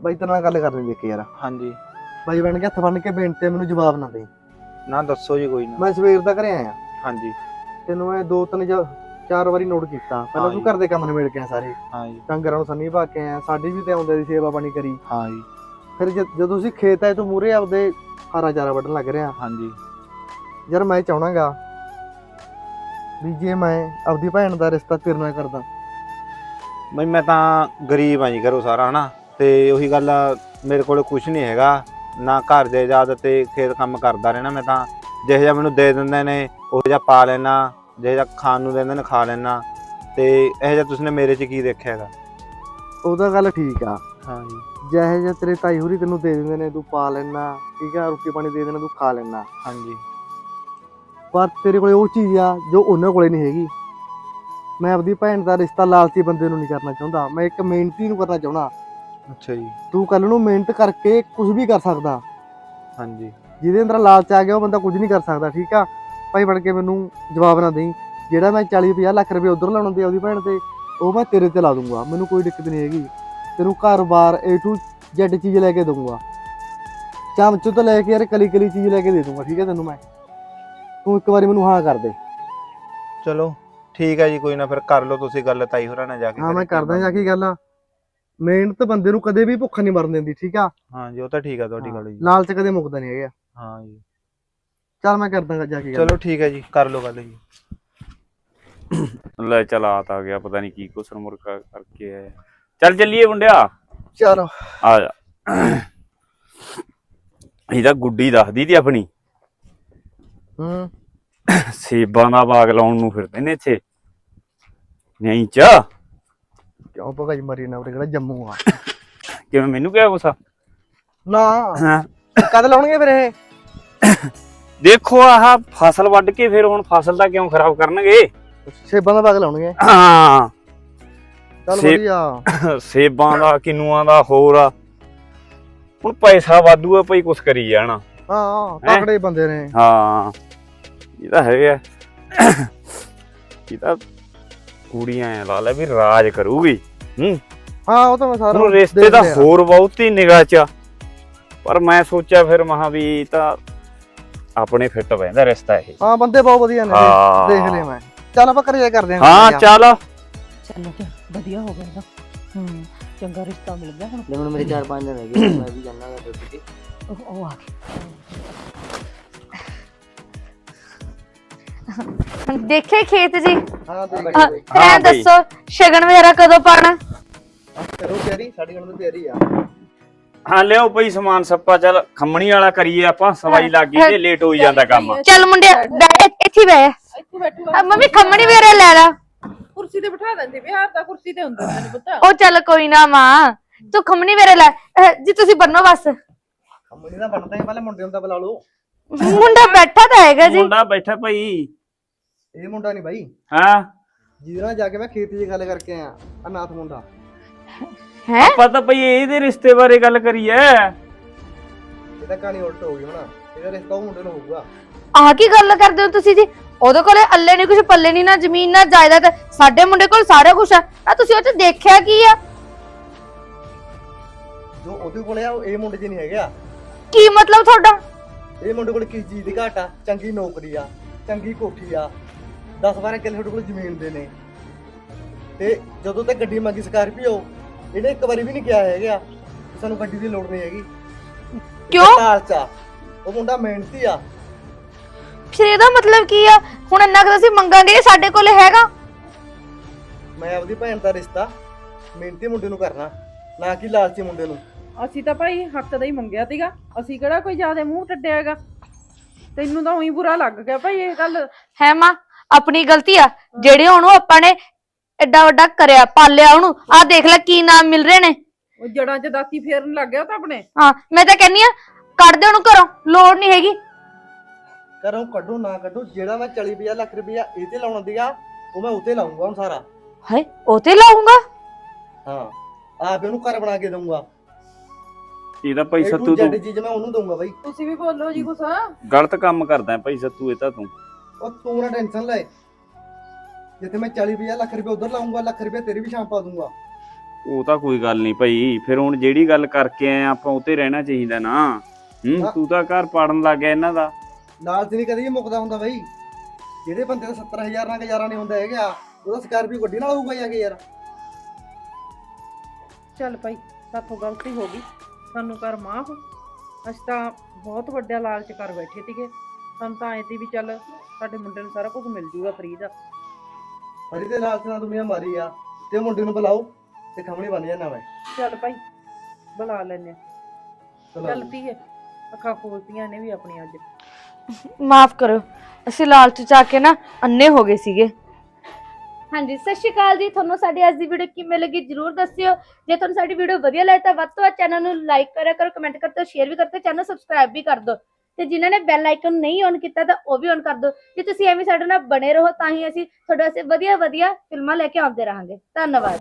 ਬਾਈ ਤੇਰੇ ਨਾਲ ਗੱਲ ਕਰਨੀ ਦੇਖ ਯਾਰ। ਹਾਂਜੀ। ਬਾਈ ਬਣ ਕੇ ਹੱਥ ਬੰਨ ਕੇ ਬੇਨਤੀ ਮੈਨੂੰ ਜਵਾਬ ਨਾ ਦੇ ਨਾ ਦੱਸੋ ਜੀ ਕੋਈ ਨਾ। ਮੈਂ ਸਵੇਰ ਦਾ ਘਰੇ ਆਇਆ। ਹਾਂਜੀ। ਤੈਨੂੰ ਮੈਂ ਦੋ ਤਿੰਨ ਜਾਂ ਚਾਰ ਵਾਰੀ ਨੋਟ ਕੀਤਾ। ਪਹਿਲਾਂ ਤੂੰ। ਘਰ ਦੇ ਕੰਮ ਨਿਬੇੜ ਕੇ ਆਇਆ ਸਾਰੇ। ਹਾਂ ਜੀ। ਡੰਗਰਾਂ ਨੂੰ ਸੰਨੀ ਪਾ ਕੇ ਆਇਆ ਸਾਡੀ ਵੀ ਤੇ ਆਉਂਦੇ ਦੀ ਸੇਵਾ ਪਾਣੀ ਕਰੀ। ਹਾਂ ਜੀ। ਫਿਰ ਜਦ- ਤੁਸੀਂ ਖੇਤ ਆਏ ਤੂੰ ਮੂਰੇ ਆਪਦੇ ਹਰਾ ਚਾਰਾ ਵੱਢਣ ਲੱਗ ਰਿਹਾ। ਹਾਂਜੀ ਯਾਰ ਮੈਂ ਚਾਹਣਾਗਾ ਵੀ ਜੇ ਮੈਂ ਆਪਦੀ ਭੈਣ ਦਾ ਰਿਸ਼ਤਾ ਤੇਰੇ ਨਾਲ ਕਰਦਾ। ਬਈ ਮੈਂ ਤਾਂ ਗਰੀਬ ਆਂ ਜੀ ਘਰੋਂ ਸਾਰਾ ਹਨਾ? ਤੇ ਉਹੀ ਗੱਲ ਆ, ਮੇਰੇ ਕੋਲ ਕੁਝ ਨਹੀਂ ਹੈਗਾ। ਨਾ ਘਰ ਜਾਇਦਾਦ ਤੇ ਖੇਤ ਕੰਮ ਕਰਦਾ ਰਹਿਣਾ ਮੈਂ ਤਾਂ। ਜਿਹੋ ਜਿਹਾ ਮੈਨੂੰ ਦੇ ਦਿੰਦੇ ਨੇ ਉਹ ਜਿਹਾ ਪਾ ਲੈਣਾ। ਜਿਹੋ ਜਿਹਾ ਖਾਣ ਨੂੰ ਦਿੰਦੇ ਨੇ ਖਾ ਲੈਣਾ ਤੇ ਇਹੋ ਜਿਹਾ ਤੁਸੀਂ ਨੇ ਮੇਰੇ 'ਚ ਕੀ ਦੇਖਿਆ ਹੈਗਾ? ਉਹਦਾ ਗੱਲ ਠੀਕ ਆ। ਹਾਂ ਜੀ। ਜਿਹੇ ਜੇ ਤੇਰੇ ਤਾਈ ਹੋਰੀ ਤੈਨੂੰ ਦੇ ਦਿੰਦੇ ਨੇ ਤੂੰ ਪਾ ਲੈਣਾ ਠੀਕ ਆ? ਰੋਟੀ ਪਾਣੀ ਦੇ ਦੇਣਾ ਤੂੰ ਖਾ ਲੈਣਾ ਹਾਂਜੀ ਪਰ ਤੇਰੇ ਕੋਲੇ ਉਹ ਚੀਜ਼ ਆ ਜੋ ਉਹਨਾਂ ਕੋਲੇ ਨਹੀਂ ਹੈਗੀ। ਮੈਂ ਆਪਦੀ ਭੈਣ ਦਾ ਰਿਸ਼ਤਾ ਲਾਲਚੀ ਬੰਦੇ ਨੂੰ ਨਹੀਂ ਕਰਨਾ ਚਾਹੁੰਦਾ। ਮੈਂ ਇੱਕ ਮਿਹਨਤੀ ਨੂੰ ਕਰਨਾ ਚਾਹੁੰਦਾ। ਅੱਛਾ ਜੀ। ਤੂੰ ਕੱਲ ਨੂੰ ਮਿਹਨਤ ਕਰਕੇ ਕੁਝ ਵੀ ਕਰ ਸਕਦਾ। ਹਾਂਜੀ ਜਿਹਦੇ ਅੰਦਰ ਲਾਲਚ ਆ ਗਿਆ ਉਹ ਬੰਦਾ ਕੁਝ ਨਹੀਂ ਕਰ ਸਕਦਾ ਠੀਕ ਆ? ਭਾਈ ਬਣ ਕੇ ਮੈਨੂੰ ਜਵਾਬ ਨਾ ਦੇਈ। ਜਿਹੜਾ ਮੈਂ 40 50 ਲੱਖ ਰੁਪਏ ਉਧਰ ਲਾਉਣ ਦੇ ਆਪਦੀ ਭੈਣ ਤੇ ਉਹ ਮੈਂ ਤੇਰੇ ਤੇ ਲਾ ਦੂੰਗਾ। ਮੈਨੂੰ ਕੋਈ ਦਿੱਕਤ ਨਹੀਂ ਹੈਗੀ। ਤੈਨੂੰ ਘਰ-ਬਾਰ A to Z ਚੀਜ਼ ਲੈ ਕੇ ਦਊਂਗਾ। ਚਮਚ ਤੋਂ ਲੈ ਕੇ ਯਾਰ ਕਲੀ ਕਲੀ ਚੀਜ਼ ਲੈ ਕੇ ਦੇ ਦੂੰਗਾ ਠੀਕ ਹੈ ਤੈਨੂੰ ਮੈਂ। ਤੂੰ ਇੱਕ ਵਾਰੀ ਮੈਨੂੰ ਹਾਂ ਕਰ ਦੇ। ਚਲੋ ਠੀਕ ਹੈ ਜੀ ਕੋਈ ਨਾ ਫਿਰ ਕਰ ਲਓ ਤੁਸੀਂ ਗੱਲ ਤਾਈ ਹੋਰਾਂ ਨਾਲ ਜਾ ਕੇ ਹਾਂ ਮੈਂ ਕਰਦਾ ਜਾ ਕੇ ਗੱਲ। ਆ ਮਿਹਨਤ ਬੰਦੇ ਨੂੰ ਕਦੇ ਵੀ ਭੁੱਖ ਨਹੀਂ ਮਰਨ ਦਿੰਦੀ ਠੀਕ ਆ? ਹਾਂ ਜੀ ਉਹ ਤਾਂ ਠੀਕ ਆ ਤੁਹਾਡੀ ਗੱਲ ਜੀ। ਲਾਲਚ ਕਦੇ ਮੁੱਕਦਾ ਨਹੀਂ ਹੈਗਾ। ਹਾਂ ਜੀ। ਚੱਲ ਮੈਂ ਕਰਦਾ ਜਾ ਕੇ ਗੱਲ। ਚਲੋ ਠੀਕ ਹੈ ਜੀ ਕਰ ਲਓ ਗੱਲ ਜੀ। ਲੈ ਚਲ ਆ ਤਾਂ ਗਿਆ ਪਤਾ ਨਹੀਂ ਕੀ ਕੁਸਰ ਮੁਰਕਾ ਕਰਕੇ ਆਇਆ। ਚੱਲ ਚੱਲੀਏ ਮੁੰਡਿਆ। ਚਲੋ। ਆ ਜਾ। ਇਹਦਾ ਗੁੱਡੀ ਦੱਸਦੀ ਤੀ ਆਪਣੀ। ਹੂੰ। ਸੇਬਾਂ ਦਾ ਬਾਗ ਲਾਉਣ ਨੂੰ ਫਿਰਦੇ ਨੇ ਇੱਥੇ। ਨਹੀਂ ਚ। ਕਿਉਂ ਭਗਾਈ ਮਰੀ ਨਾ ਉਰੇ ਕਿਹੜਾ ਜੰਮੂ ਆ? ਕਿਵੇਂ ਮੈਨੂੰ ਕਿਹਾ ਗੁੱਸਾ? ਨਾ। ਹਾਂ? ਕਦ ਲਾਉਣਗੇ ਫਿਰ ਇਹ? ਦੇਖੋ ਆਹ ਫਸਲ ਵੱਢ ਕੇ ਫਿਰ ਹੁਣ ਫਸਲ ਦਾ ਕਿਉਂ ਖਰਾਬ ਕਰਨਗੇ? ਸੇਬਾਂ ਦਾ ਬਾਗ ਲਾਉਣਗੇ। ਹਾਂ। ਚੱਲ ਸੇਬ- ਵਧੀਆ। [laughs] ਸੇਬਾਂ ਦਾ ਕਿਨੂਆਂ ਦਾ ਹੋਰ ਆ। ਹੁਣ ਪੈਸਾ ਵਾਧੂ ਆ ਭਈ ਕੁਛ ਕਰੀ ਜਾਣਾ। ਹਾਂ ਹੈਂ? ਤਕੜੇ ਬੰਦੇ ਨੇ। ਹਾਂ। ਇਹ ਤਾਂ ਹੈਗਾ ਇਹ ਤਾਂ ਕੁੜੀਆਂ ਐ ਲਾ ਲੈ ਵੀ ਰਾਜ ਕਰੂਗੀ। ਹੂੰ। ਹਾਂ ਉਹ ਤਾਂ ਮੈਂ ਸਾਰਾ ਹੁਣ ਰਿਸ਼ਤੇ ਲਿਆ। ਹੋਰ ਬਹੁਤ ਹੀ ਨਿਗਾਹ ਚ ਆ। ਪਰ ਮੈਂ ਸੋਚਿਆ ਫਿਰ ਮਹਾ ਵੀ ਇਹ ਤਾਂ ਆਪਣੇ ਫਿੱਟ ਬੈਂਦਾ ਰਿਸ਼ਤਾ ਇਹ। ਹਾਂ ਬੰਦੇ ਬਹੁਤ ਵਧੀਆ ਨੇ ਹਾਂ। ਦੇਖ ਲਿਆ ਮੈਂ। ਚੱਲ ਆਪਾਂ ਘਰੇ ਜਾ ਕੇ ਕਰਦੇ ਹਾਂ ਚੱਲ। ਚੱਲ ਤੇ ਵਧੀਆ ਹੋ ਗਿਆ ਇਹਦਾ। ਹੂੰ ਚੰਗਾ ਰਿਸ਼ਤਾ ਮਿਲ ਗਿਆ ਹੁਣ। ਲੈ ਹੁਣ ਮੇਰੇ ਚਾਰ ਪੰਜ ਦਿਨ ਰਹਿ ਗਏ ਮੈਂ ਵੀ ਜਾਣਾ ਡਿਊਟੀ ਤੇ। ਉਹ ਉਹ ਆ। ਗਿਆ ਦੇਖੇ ਖੇਤ ਜੀ। ਹਾਂ ਦੇਖ ਹਾਂ, ਫਿਰ ਹਾਂ ਐਂ ਬਈ। ਦੱਸੋ ਸ਼ਗਨ ਵਗੈਰਾ ਕਦੋਂ ਪਾਣਾ ਕਰੋ ਤਿਆਰੀ ਸਾਡੀ ਹੁਣ ਤਿਆਰੀ ਆ। ਹਾਂ ਲਿਓ ਭਈ ਸਮਾਨ ਸੱਪਾ ਚੱਲ ਖੰਮਣੀ ਵਾਲਾ ਕਰੀਏ ਆਪਾਂ ਸਵਾਈ ਲੱਗ ਗਈ ਤੇ ਲੇਟ ਹੋਈ ਜਾਂਦਾ ਕੰਮ। ਚੱਲ ਮੁੰਡਿਆ ਬੈ- ਇੱਥੇ ਹੀ ਬਹਿ ਇੱਥੇ ਬੈਠੂ ਆ, ਮੰਮੀ ਖੰਮਣੀ ਵਗੈਰਾ ਲੈ ਲਾ। ਕੁਰਸੀ ਤੇ ਬਿਠਾ ਦਿੰਦੇ ਵਿਹਾਰ ਤਾਂ ਕੁਰਸੀ ਤੇ ਹੁੰਦਾ ਤੈਨੂੰ ਪਤਾ। ਉਹ ਚੱਲ ਕੋਈ ਨਾ ਮਾਂ ਤੂੰ ਖੰਮਣੀ ਵਗੈਰਾ ਲੈ ਅਹ, ਜੀ ਤੁਸੀਂ ਬੰਨੋ ਬਸ। ਕੰਮਣੀ ਦਾ ਬਣਦਾ ਹੈ ਪਹਿਲੇ ਮੁੰਡੇ ਨੂੰ ਤਾਂ ਬੁਲਾ ਲਓ। ਮੁੰਡਾ ਬੈਠਾ ਤਾਂ ਹੈਗਾ ਜੀ। ਮੁੰਡਾ ਬੈਠਾ ਭਈ। ਇਹ ਮੁੰਡਾ ਨਹੀਂ ਬਾਈ। ਹਾਂ। ਜਿਹਦੇ ਨਾਲ ਜਾ ਕੇ ਮੈਂ ਖੇਤ 'ਚ ਗੱਲ ਕਰਕੇ ਆਇਆ ਅਨਾਥ ਮੁੰਡਾ। ਹੈ? ਆਪਾਂ ਤਾਂ ਭਈ ਇਹਦੇ ਰਿਸ਼ਤੇ ਬਾਰੇ ਗੱਲ ਕਰੀਏ। ਇਹ ਤਾਂ ਕਹਾਣੀ ਉਲਟ ਹੋ ਗਈ ਹੁਣ। ਇਹਦਾ ਰਿਸ਼ਤਾ ਉਹ ਮੁੰਡੇ ਨੂੰ ਹੋਊਗਾ। ਆਹ ਕੀ ਗੱਲ ਕਰਦੇ ਹੋ ਤੁਸੀਂ ਜੀ? ਉਹਦੇ ਕੋਲੇ ਅੱਲੇ ਨਹੀਂ ਕੁਝ ਪੱਲੇ ਨਹੀਂ ਨਾ ਜ਼ਮੀਨ ਨਾ ਜਾਇਦਾਦ। ਸਾਡੇ ਮੁੰਡੇ ਕੋਲ ਸਾਰਾ ਕੁਝ ਆ। ਆ ਤੁਸੀਂ ਉਹ ਚ ਦੇਖਿਆ ਕੀ ਆ? ਜੋ ਉਹਦੇ ਕੋਲੇ ਆ ਉਹ ਇਹ ਮੁੰਡੇ 'ਚ ਨਹੀਂ ਹੈਗਾ ਕੀ ਮਤਲਬ ਤੁਹਾਡਾ? ਇਹ ਮੁੰਡੇ ਕੋਲ ਕਿਸ ਚੀਜ਼ ਦੀ ਘਾਟ ਆ? ਚੰਗੀ ਨੌਕਰੀ ਆ ਚੰਗੀ ਕੋਠੀ ਆ। 10 12 ਕਿੱਲੇ ਤੁਹਾਡੇ ਕੋਲ ਜ਼ਮੀਨ ਦੇ ਨੇ। ਤੇ ਜਦੋਂ ਤੱਕ ਗੱਡੀ ਮੰਗੀ ਸਕਾਰਪੀਓ ਇਹਨੇ ਇੱਕ ਵਾਰੀ ਵੀ ਨਹੀਂ ਕਿਹਾ ਹੈਗਾ ਕਿ ਸਾਨੂੰ ਗੱਡੀ ਦੀ ਲੋੜ ਨਹੀਂ ਹੈਗੀ। ਕਿਉਂ? ਲਾਲਚ ਉਹ ਮੁੰਡਾ ਮਿਹਨਤੀ ਆ। ਫਿਰ ਇਹਦਾ ਮਤਲਬ ਕੀ ਆ? ਹੁਣ ਇੰਨਾ ਕੁ ਅਸੀਂ ਮੰਗਾਂਗੇ ਇਹ ਸਾਡੇ ਕੋਲੇ ਹੈਗਾ। ਮੈਂ ਆਪਦੀ ਭੈਣ ਦਾ ਰਿਸ਼ਤਾ ਮਿਹਨਤੀ ਮੁੰਡੇ ਨੂੰ ਕਰਨਾ ਨਾ ਕਿ ਲਾਲਚੀ ਮੁੰਡੇ ਨੂੰ। ਅਸੀਂ ਤਾਂ ਭਾਈ ਹੱਕ ਦਾ ਹੀ ਮੰਗਿਆ ਸੀਗਾ। ਅਸੀਂ ਕਿਹੜਾ ਕੋਈ ਜ਼ਿਆਦਾ ਮੂੰਹ ਟੱਡਿਆ ਹੈਗਾ। ਤੈਨੂੰ ਤਾਂ ਉਹੀ ਬੁਰਾ ਲੱਗ ਗਿਆ ਭਾਈ ਇਹ ਗੱਲ। ਹੈ ਮਾਂ ਆਪਣੀ ਗਲਤੀ ਆ। ਜਿਹੜੇ ਉਹਨੂੰ ਆਪਾਂ ਨੇ ਐਡਾ ਵੱਡਾ ਕਰਿਆ ਪਾਲਿਆ ਉਹਨੂੰ। ਆਹ ਦੇਖ ਲੈ ਕੀ ਨਾਮ ਮਿਲ ਰਹੇ ਨੇ। ਉਹ ਜੜਾਂ 'ਚ ਦਾਤੀ ਫੇਰਨ ਲੱਗ ਗਿਆ ਤਾਂ ਆਪਣੇ। ਹਾਂ ਮੈਂ ਤਾਂ ਕਹਿੰਨੀ ਆ ਕੱਢ ਦੇ ਉਹਨੂੰ ਘਰੋਂ ਲੋੜ ਨਹੀਂ ਹੈਗੀ। ਕਰੋ ਕੱਢੋ ਨਾ ਕੱਢੋ ਜਿਹੜਾ ਮੈਂ 40 50 ਲੱਖ ਰੁਪਇਆ ਇਹ ਤੇ ਲਾਉਣ ਦੀਆ ਉਹ ਮੈਂ ਉਤੇ ਲਾਉਂਗਾ ਹੁਣ ਸਾਰਾ। ਹਾਏ ਉਹ ਤੇ ਲਾਉਂਗਾ ਹਾਂ ਆਪ ਉਹਨੂੰ ਘਰ ਬਣਾ ਕੇ ਦਊਂਗਾ। ਇਹਦਾ ਭਾਈ ਸੱਤੂ ਤੂੰ ਚੀਜ਼ ਮੈਂ ਉਹਨੂੰ ਦਊਂਗਾ ਬਾਈ। ਤੁਸੀਂ ਵੀ ਬੋਲੋ ਜੀ ਕੁਛ। ਗਲਤ ਕੰਮ ਕਰਦਾ ਹੈ ਭਾਈ ਸੱਤੂ ਇਹ ਤਾਂ ਤੂੰ। ਉਹ ਤੂੰ ਨਾ ਟੈਨਸ਼ਨ ਲੈ। ਜਿੱਥੇ ਮੈਂ 40 50 ਲੱਖ ਰੁਪਏ ਉਧਰ ਲਾਉਂਗਾ ਲੱਖ ਰੁਪਏ ਤੇਰੀ ਵੀ ਸ਼ਾਮ ਪਾ ਦੂੰਗਾ। ਉਹ ਤਾਂ ਕੋਈ ਗੱਲ ਨਹੀਂ ਭਾਈ ਫਿਰ ਹੁਣ ਜਿਹੜੀ ਗੱਲ ਕਰਕੇ ਆਏ ਆਪਾਂ ਉੱਤੇ ਰਹਿਣਾ ਚਾਹੀਦਾ ਨਾ। ਹੂੰ। ਤੂੰ ਤਾਂ ਘਰ ਪਾੜਨ ਲੱਗ ਗਿਆ ਇਹਨਾਂ ਦਾ। ਲਾਲਚ ਨਹੀਂ ਕਦੇ ਵੀ ਮੁੱਕਦਾ ਹੁੰਦਾ ਬਾਈ। ਜਿਹੜੇ ਬੰਦੇ ਦਾ 70000 ਨਾਲ ਗੁਜ਼ਾਰਾ ਨਹੀਂ ਹੁੰਦਾ ਹੈਗਾ ਉਹਦਾ ਸਕਾਰਪੀਓ ਗੱਡੀ ਨਾਲ ਹੋਊਗਾ ਜਾ ਕੇ ਯਾਰ। ਚੱਲ ਭਾਈ ਸਾਥੋਂ ਗਲਤੀ ਹੋ ਗਈ। ਸਾਨੂੰ ਕਰ ਮਾਫ। ਅਸੀਂ ਤਾਂ ਬਹੁਤ ਵੱਡਾ ਲਾਲਚ ਕਰ ਬੈਠੇ ਸੀਗੇ। ਸਾਨੂੰ ਤਾਂ ਐਂ ਸੀ ਵੀ ਚੱਲ ਸਾਡੇ ਮੁੰਡੇ ਨੂੰ ਸਾਰਾ ਕੁਝ ਮਿਲ ਜੂਗਾ ਫ੍ਰੀ ਦਾ। ਅੜੀ ਦੇ ਲਾਲਚ ਨਾਲ ਦੁਨੀਆ ਮਾਰੀ ਆ ਤੇ ਉਹ ਮੁੰਡੇ ਨੂੰ ਬੁਲਾਓ ਤੇ ਖਮਣੀ ਬਣ ਜਾਣਾ ਮੈਂ। ਚੱਲ ਭਾਈ ਬੁਲਾ ਲੈਨੇ। ਚਲੋ ਧੀਏ ਅੱਖਾਂ ਖੋਲਤੀਆਂ ਨੇ ਵੀ ਆਪਣੀ ਅੱਜ। ਮਾਫ ਕਰੋ ਅਸੀਂ ਲਾਲਚ ਚ ਆ ਕੇ ਨਾ ਅੰਨੇ ਹੋ ਗਏ ਸੀਗੇ। ਹਾਂਜੀ ਸਤਿ ਸ਼੍ਰੀ ਅਕਾਲ ਜੀ। ਤੁਹਾਨੂੰ ਸਾਡੀ ਅੱਜ ਦੀ ਵੀਡੀਓ ਕਿਵੇਂ ਲੱਗੀ ਜਰੂਰ ਦੱਸਿਓ। ਜੇ ਤੁਹਾਨੂੰ ਸਾਡੀ ਵੀਡੀਓ ਵਧੀਆ ਲੱਗੇ ਤਾਂ ਵੱਧ ਤੋਂ ਵੱਧ ਚੈਨਲ ਨੂੰ ਲਾਈਕ ਕਰਿਆ ਕਰੋ ਕਮੈਂਟ ਕਰੋ ਸ਼ੇਅਰ ਵੀ ਕਰੋ ਚੈਨਲ ਸਬਸਕ੍ਰਾਈਬ ਵੀ ਕਰ ਦਿਓ। ਤੇ ਜਿਨ੍ਹਾਂ ਨੇ ਬੈਲ ਆਈਕਨ ਨਹੀਂ ਔਨ ਕੀਤਾ ਤਾਂ ਉਹ ਵੀ ਔਨ ਕਰ ਦਿਓ। ਜੇ ਤੁਸੀਂ ਐਵੇਂ ਸਾਡੇ ਨਾਲ ਬਣੇ ਰਹੋ ਤਾਂ ਹੀ ਅਸੀਂ ਤੁਹਾਡੇ ਵਾਸਤੇ ਵਧੀਆ ਵਧੀਆ ਫਿਲਮਾਂ ਲੈ ਕੇ ਆਉਂਦੇ ਰਹਾਂਗੇ। ਧੰਨਵਾਦ।